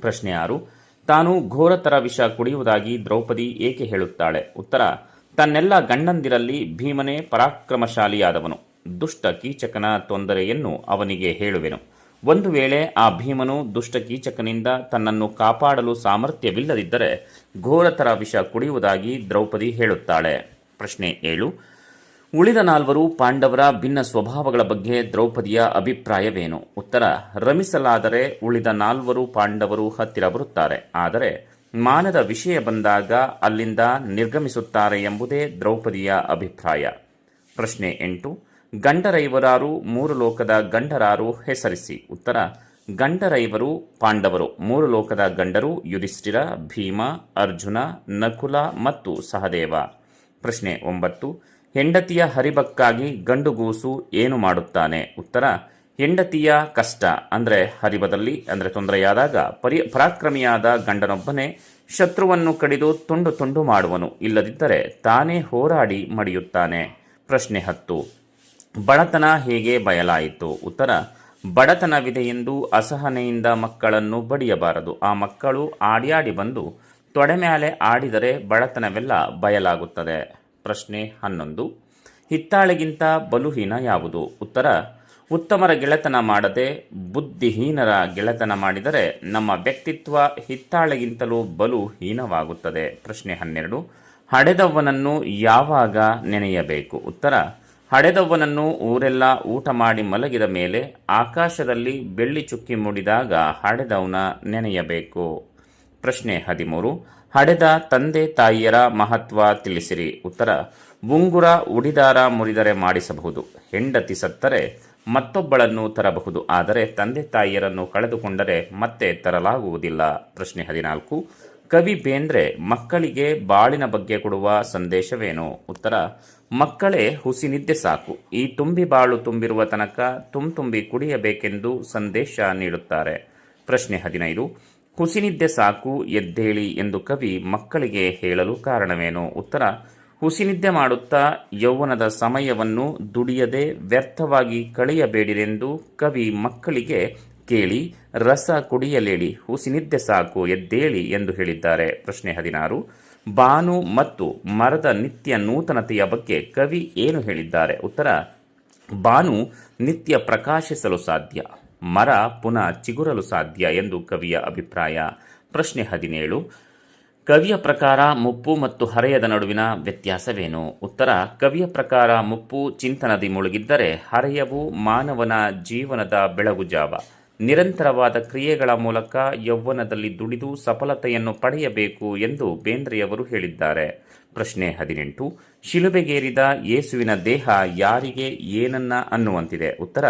ಪ್ರಶ್ನೆ ಆರು, ತಾನು ಘೋರತರ ವಿಷ ಕುಡಿಯುವುದಾಗಿ ದ್ರೌಪದಿ ಏಕೆ ಹೇಳುತ್ತಾಳೆ? ಉತ್ತರ, ತನ್ನೆಲ್ಲ ಗಂಡಂದಿರಲ್ಲಿ ಭೀಮನೇ ಪರಾಕ್ರಮಶಾಲಿಯಾದವನು. ದುಷ್ಟ ಕೀಚಕನ ತೊಂದರೆಯನ್ನು ಅವನಿಗೆ ಹೇಳುವೆನು. ಒಂದು ವೇಳೆ ಆ ಭೀಮನು ದುಷ್ಟ ಕೀಚಕನಿಂದ ತನ್ನನ್ನು ಕಾಪಾಡಲು ಸಾಮರ್ಥ್ಯವಿಲ್ಲದಿದ್ದರೆ ಘೋರತರ ವಿಷ ಕುಡಿಯುವುದಾಗಿ ದ್ರೌಪದಿ ಹೇಳುತ್ತಾಳೆ. ಪ್ರಶ್ನೆ ಏಳು ಉಳಿದ ನಾಲ್ವರು ಪಾಂಡವರ ಭಿನ್ನ ಸ್ವಭಾವಗಳ ಬಗ್ಗೆ ದ್ರೌಪದಿಯ ಅಭಿಪ್ರಾಯವೇನು? ಉತ್ತರ, ರಮಿಸಲಾದರೆ ಉಳಿದ ನಾಲ್ವರು ಪಾಂಡವರು ಹತ್ತಿರ ಬರುತ್ತಾರೆ. ಆದರೆ, ಮಾನದ ವಿಷಯ ಬಂದಾಗ ಅಲ್ಲಿಂದ ನಿರ್ಗಮಿಸುತ್ತಾರೆ ಎಂಬುದೇ ದ್ರೌಪದಿಯ ಅಭಿಪ್ರಾಯ. ಪ್ರಶ್ನೆ ಎಂಟು, ಗಂಡರೈವರಾರು ಮೂರು ಲೋಕದ ಗಂಡರಾರು ಹೆಸರಿಸಿ. ಉತ್ತರ, ಗಂಡರೈವರು ಪಾಂಡವರು. ಮೂರು ಲೋಕದ ಗಂಡರು ಯುಧಿಷ್ಠಿರ, ಭೀಮ, ಅರ್ಜುನ, ನಕುಲ ಮತ್ತು ಸಹದೇವ. ಪ್ರಶ್ನೆ ಒಂಬತ್ತು ಹೆಂಡತಿಯ ಹರಿಬಕ್ಕಾಗಿ ಗಂಡುಗೂಸು ಏನು ಮಾಡುತ್ತಾನೆ? ಉತ್ತರ, ಹೆಂಡತಿಯ ಕಷ್ಟ. ಅಂದರೆ ಹರಿಬದಲ್ಲಿ ಅಂದರೆ ತೊಂದರೆಯಾದಾಗ ಪರಿ, ಪರಾಕ್ರಮಿಯಾದ ಗಂಡನೊಬ್ಬನೇ ಶತ್ರುವನ್ನು ಕಡಿದು ತುಂಡು ತುಂಡು ಮಾಡುವನು. ಇಲ್ಲದಿದ್ದರೆ ತಾನೇ ಹೋರಾಡಿ ಮಡಿಯುತ್ತಾನೆ. ಪ್ರಶ್ನೆ ಹತ್ತು, ಬಡತನ ಹೇಗೆ ಬಯಲಾಯಿತು? ಉತ್ತರ ಬಡತನವಿದೆ ಎಂದು ಅಸಹನೆಯಿಂದ ಮಕ್ಕಳನ್ನು ಬಡಿಯಬಾರದು. ಆ ಮಕ್ಕಳು ಆಡ್ಯಾಡಿ ಬಂದು ತೊಡೆ ಮೇಲೆ ಆಡಿದರೆ ಬಡತನವೆಲ್ಲ ಬಯಲಾಗುತ್ತದೆ. ಪ್ರಶ್ನೆ ಹನ್ನೊಂದು. ಹಿತ್ತಾಳೆಗಿಂತ ಬಲುಹೀನ ಯಾವುದು? ಉತ್ತರ, ಉತ್ತಮರ ಗೆಳೆತನ ಮಾಡದೆ ಬುದ್ಧಿಹೀನರ ಗೆಳೆತನ ಮಾಡಿದರೆ ನಮ್ಮ ವ್ಯಕ್ತಿತ್ವ ಹಿತ್ತಾಳೆಗಿಂತಲೂ ಬಲು ಹೀನವಾಗುತ್ತದೆ ಪ್ರಶ್ನೆ ಹನ್ನೆರಡು. ಹಡೆದವ್ವನನ್ನು ಯಾವಾಗ ನೆನೆಯಬೇಕು? ಉತ್ತರ, ಹಡೆದವ್ವನನ್ನು ಊರೆಲ್ಲ ಊಟ ಮಾಡಿ ಮಲಗಿದ ಮೇಲೆ ಆಕಾಶದಲ್ಲಿ ಬೆಳ್ಳಿ ಚುಕ್ಕಿ ಮೂಡಿದಾಗ ಹಡೆದವನ ನೆನೆಯಬೇಕು. ಪ್ರಶ್ನೆ ಹದಿಮೂರು. ಹಡೆದ ತಂದೆ ತಾಯಿಯರ ಮಹತ್ವ ತಿಳಿಸಿರಿ. ಉತ್ತರ ಉಂಗುರ ಉಡಿದಾರ ಮುರಿದರೆ ಮಾಡಿಸಬಹುದು. ಹೆಂಡತಿ ಸತ್ತರೆ ಮತ್ತೊಬ್ಬಳನ್ನು ತರಬಹುದು. ಆದರೆ ತಂದೆ ತಾಯಿಯರನ್ನು ಕಳೆದುಕೊಂಡರೆ ಮತ್ತೆ ತರಲಾಗುವುದಿಲ್ಲ. ಪ್ರಶ್ನೆ ಹದಿನಾಲ್ಕು. ಕವಿ ಬೇಂದ್ರೆ, ಮಕ್ಕಳಿಗೆ ಬಾಳಿನ ಬಗ್ಗೆ ಕೊಡುವ ಸಂದೇಶವೇನು? ಉತ್ತರ, ಮಕ್ಕಳೇ ಹುಸಿನಿದ್ದೆ ಸಾಕು. ಈ ತುಂಬಿ ಬಾಳು ತುಂಬಿರುವ ತನಕ ತುಂಬಿ ಕುಡಿಯಬೇಕೆಂದು ಸಂದೇಶ ನೀಡುತ್ತಾರೆ. ಪ್ರಶ್ನೆ ಹದಿನೈದು. ಹುಸಿನಿದ್ದೆ ಸಾಕು, ಎದ್ದೇಳಿ ಎಂದು ಕವಿ ಮಕ್ಕಳಿಗೆ ಹೇಳಲು ಕಾರಣವೇನು? ಉತ್ತರ, ಹುಸಿನಿದ್ದೆ ಮಾಡುತ್ತಾ ಯೌವನದ ಸಮಯವನ್ನು ದುಡಿಯದೆ ವ್ಯರ್ಥವಾಗಿ ಕಳೆಯಬೇಡಿರೆಂದು ಕವಿ ಮಕ್ಕಳಿಗೆ ಕೇಳಿ, ರಸ ಕುಡಿಯಲೇಳಿ ಹುಸಿನಿದ್ದೆ ಸಾಕು, ಎದ್ದೇಳಿ ಎಂದು ಹೇಳಿದ್ದಾರೆ. ಪ್ರಶ್ನೆ ಹದಿನಾರು. ಬಾನು ಮತ್ತು ಮರದ ನಿತ್ಯ ನೂತನತೆಯ ಬಗ್ಗೆ ಕವಿ ಏನು ಹೇಳಿದ್ದಾರೆ? ಉತ್ತರ, ಬಾನು ನಿತ್ಯ ಪ್ರಕಾಶಿಸಲು ಸಾಧ್ಯ. ಮರ ಪುನಃ ಚಿಗುರಲು ಸಾಧ್ಯ ಎಂದು ಕವಿಯ ಅಭಿಪ್ರಾಯ. ಪ್ರಶ್ನೆ ಹದಿನೇಳು. ಕವಿಯ ಪ್ರಕಾರ ಮುಪ್ಪು ಮತ್ತು ಹರೆಯದ ನಡುವಿನ ವ್ಯತ್ಯಾಸವೇನು? ಉತ್ತರ, ಕವಿಯ ಪ್ರಕಾರ ಮುಪ್ಪು ಚಿಂತನದಿ ಮುಳುಗಿದ್ದರೆ ಹರೆಯವು ಮಾನವನ ಜೀವನದ ಬೆಳಗುಜಾವ ನಿರಂತರವಾದ ಕ್ರಿಯೆಗಳ ಮೂಲಕ ಯೌವನದಲ್ಲಿ ದುಡಿದು ಸಫಲತೆಯನ್ನು ಪಡೆಯಬೇಕು ಎಂದು ಬೇಂದ್ರೆಯವರು ಹೇಳಿದ್ದಾರೆ. ಪ್ರಶ್ನೆ ಹದಿನೆಂಟು. ಶಿಲುಬೆಗೇರಿದ ಯೇಸುವಿನ ದೇಹ ಯಾರಿಗೆ ಏನನ್ನ ಅನ್ನುವಂತಿದೆ? ಉತ್ತರ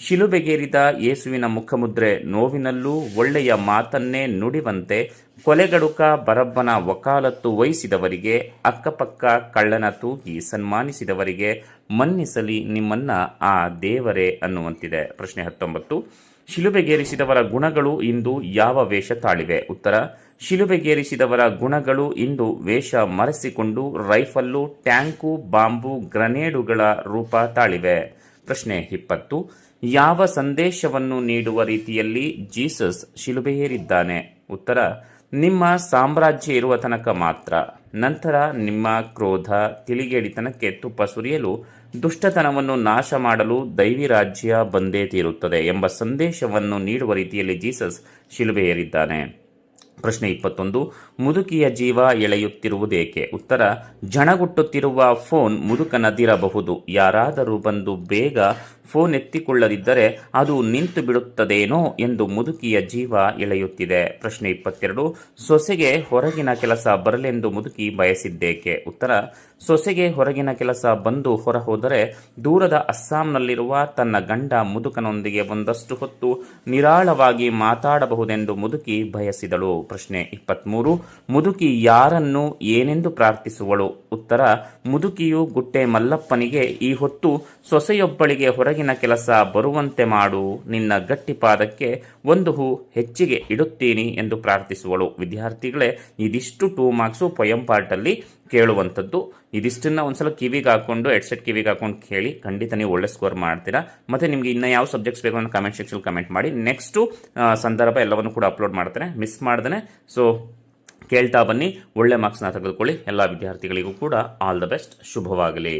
ಶಿಲುಬೆಗೇರಿದ ಯೇಸುವಿನ ಮುಖಮುದ್ರೆ ನೋವಿನಲ್ಲೂ ಒಳ್ಳೆಯ ಮಾತನ್ನೇ ನುಡಿವಂತೆ ಕೊಲೆಗಡುಕ ಬರಬ್ಬನ ವಕಾಲತ್ತು ವಹಿಸಿದವರಿಗೆ, ಅಕ್ಕಪಕ್ಕ ಕಳ್ಳನ ತೂಗಿ ಸನ್ಮಾನಿಸಿದವರಿಗೆ ಮನ್ನಿಸಲಿ ನಿಮ್ಮನ್ನ ಆ ದೇವರೇ ಅನ್ನುವಂತಿದೆ. ಪ್ರಶ್ನೆ ಹತ್ತೊಂಬತ್ತು. ಶಿಲುಬೆಗೇರಿಸಿದವರ ಗುಣಗಳು ಇಂದು ಯಾವ ವೇಷ ತಾಳಿವೆ? ಉತ್ತರ, ಶಿಲುಬೆಗೇರಿಸಿದವರ ಗುಣಗಳು ಇಂದು ವೇಷ ಮರೆಸಿಕೊಂಡು ರೈಫಲ್ಲು, ಟ್ಯಾಂಕು, ಬಾಂಬು, ಗ್ರನೇಡುಗಳ ರೂಪ ತಾಳಿವೆ. ಪ್ರಶ್ನೆ ಇಪ್ಪತ್ತು. ಯಾವ ಸಂದೇಶವನ್ನು ನೀಡುವ ರೀತಿಯಲ್ಲಿ ಜೀಸಸ್ ಶಿಲುಬೆಯೇರಿದ್ದಾನೆ? ಉತ್ತರ, ನಿಮ್ಮ ಸಾಮ್ರಾಜ್ಯ ಇರುವ ತನಕ ಮಾತ್ರ. ನಂತರ ನಿಮ್ಮ ಕ್ರೋಧ, ತಿಳಿಗೇಡಿತನಕ್ಕೆ ತುಪ್ಪ ಸುರಿಯಲು, ದುಷ್ಟತನವನ್ನು ನಾಶ ಮಾಡಲು ದೈವಿ ರಾಜ್ಯ ಬಂದೇ ತೀರುತ್ತದೆ ಎಂಬ ಸಂದೇಶವನ್ನು ನೀಡುವ ರೀತಿಯಲ್ಲಿ ಜೀಸಸ್ ಶಿಲುಬೆಯೇರಿದ್ದಾನೆ. ಪ್ರಶ್ನೆ ಇಪ್ಪತ್ತೊಂದು, ಮುದುಕಿಯ ಜೀವ ಎಳೆಯುತ್ತಿರುವುದೇಕೆ? ಉತ್ತರ, ಜಣಗುಟ್ಟುತ್ತಿರುವ ಫೋನ್ ಮುದುಕನದಿರಬಹುದು. ಯಾರಾದರೂ ಬಂದು ಬೇಗ ಫೋನ್ ಎತ್ತಿಕೊಳ್ಳದಿದ್ದರೆ ಅದು ನಿಂತು ಬಿಡುತ್ತದೇನೋ ಎಂದು ಮುದುಕಿಯ ಜೀವ ಎಳೆಯುತ್ತಿದೆ. ಪ್ರಶ್ನೆ ಇಪ್ಪತ್ತೆರಡು, ಸೊಸೆಗೆ ಹೊರಗಿನ ಕೆಲಸ ಬರಲೆಂದು ಮುದುಕಿ ಬಯಸಿದ್ದೇಕೆ? ಉತ್ತರ, ಸೊಸೆಗೆ ಹೊರಗಿನ ಕೆಲಸ ಬಂದು ಹೊರ ಹೋದರೆ ದೂರದ ಅಸ್ಸಾಂನಲ್ಲಿರುವ ತನ್ನ ಗಂಡ ಮುದುಕನೊಂದಿಗೆ ಒಂದಷ್ಟು ಹೊತ್ತು ನಿರಾಳವಾಗಿ ಮಾತಾಡಬಹುದೆಂದು ಮುದುಕಿ ಬಯಸಿದಳು. ಪ್ರಶ್ನೆ ಇಪ್ಪತ್ಮೂರು, ಮುದುಕಿ ಯಾರನ್ನು ಏನೆಂದು ಪ್ರಾರ್ಥಿಸುವಳು? ಉತ್ತರ, ಮುದುಕಿಯು ಗುಟ್ಟೆ ಮಲ್ಲಪ್ಪನಿಗೆ ಈ ಹೊತ್ತು ಸೊಸೆಯೊಬ್ಬಳಿಗೆ ಹೊರಗಿನ ಕೆಲಸ ಬರುವಂತೆ ಮಾಡು, ನಿನ್ನ ಗಟ್ಟಿ ಪಾದಕ್ಕೆ ಒಂದು ಹೂ ಹೆಚ್ಚಿಗೆ ಇಡುತ್ತೀನಿ ಎಂದು ಪ್ರಾರ್ಥಿಸುವಳು. ವಿದ್ಯಾರ್ಥಿಗಳೇ, ಇದಿಷ್ಟು ಟೂ ಮಾರ್ಕ್ಸು ಪೊಯಂ ಪಾರ್ಟಲ್ಲಿ ಕೇಳುವಂಥದ್ದು. ಇದಿಷ್ಟನ್ನ ಒಂದ್ಸಲ ಕಿವಿಗೆ ಹಾಕೊಂಡು, ಹೆಡ್ಸೆಟ್ ಕಿವಿಗೆ ಹಾಕೊಂಡು ಕೇಳಿ, ಖಂಡಿತ ನೀವು ಒಳ್ಳೆ ಸ್ಕೋರ್ ಮಾಡ್ತೀರಾ. ಮತ್ತೆ ನಿಮಗೆ ಇನ್ನು ಯಾವ ಸಬ್ಜೆಕ್ಟ್ಸ್ ಬೇಕು ಅಂತ ಕಮೆಂಟ್ ಸೆಕ್ಷನ್ ಕಮೆಂಟ್ ಮಾಡಿ. ನೆಕ್ಸ್ಟು ಸಂದರ್ಭ ಎಲ್ಲವನ್ನು ಕೂಡ ಅಪ್ಲೋಡ್ ಮಾಡ್ತಾರೆ ಮಿಸ್ ಮಾಡ್ದೇ ಸೊ ಕೇಳ್ತಾ ಬನ್ನಿ. ಒಳ್ಳೆ ಮಾರ್ಕ್ಸ್ನ ತೆಗೆದುಕೊಳ್ಳಿ. ಎಲ್ಲ ವಿದ್ಯಾರ್ಥಿಗಳಿಗೂ ಕೂಡ ಆಲ್ ದ ಬೆಸ್ಟ್ ಶುಭವಾಗಲಿ.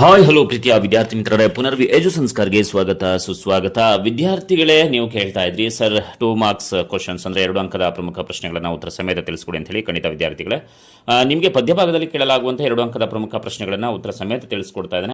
ಹಾಯ್, ಹಲೋ ಪ್ರೀತಿಯ ವಿದ್ಯಾರ್ಥಿ ಮಿತ್ರರೇ. ಪುನರ್ವಿ ಎಜು ಸಂಸ್ಕಾರ್ಗೆ ಸ್ವಾಗತ, ಸುಸ್ವಾಗತ. ವಿದ್ಯಾರ್ಥಿಗಳೇ, ನೀವು ಕೇಳ್ತಾ ಇದ್ರಿ, ಸರ್ ಟೂ ಮಾರ್ಕ್ಸ್ ಕ್ವಶನ್ಸ್ ಅಂದ್ರೆ ಎರಡು ಅಂಕದ ಪ್ರಮುಖ ಪ್ರಶ್ನೆಗಳನ್ನ ಉತ್ತರ ಸಮೇತ ತಿಳಿಸ್ಕೊಡಿ ಅಂತ ಹೇಳಿ ಖಂಡಿತ ವಿದ್ಯಾರ್ಥಿಗಳೇ. ನಿಮಗೆ ಪದ್ಯಭಾಗದಲ್ಲಿ ಕೇಳಲಾಗುವಂತಹ ಎರಡು ಅಂಕದ ಪ್ರಮುಖ ಪ್ರಶ್ನೆಗಳನ್ನ ಉತ್ತರ ಸಮೇತ ತಿಳಿಸ್ಕೊಡ್ತಾ ಇದ್ದೇನೆ.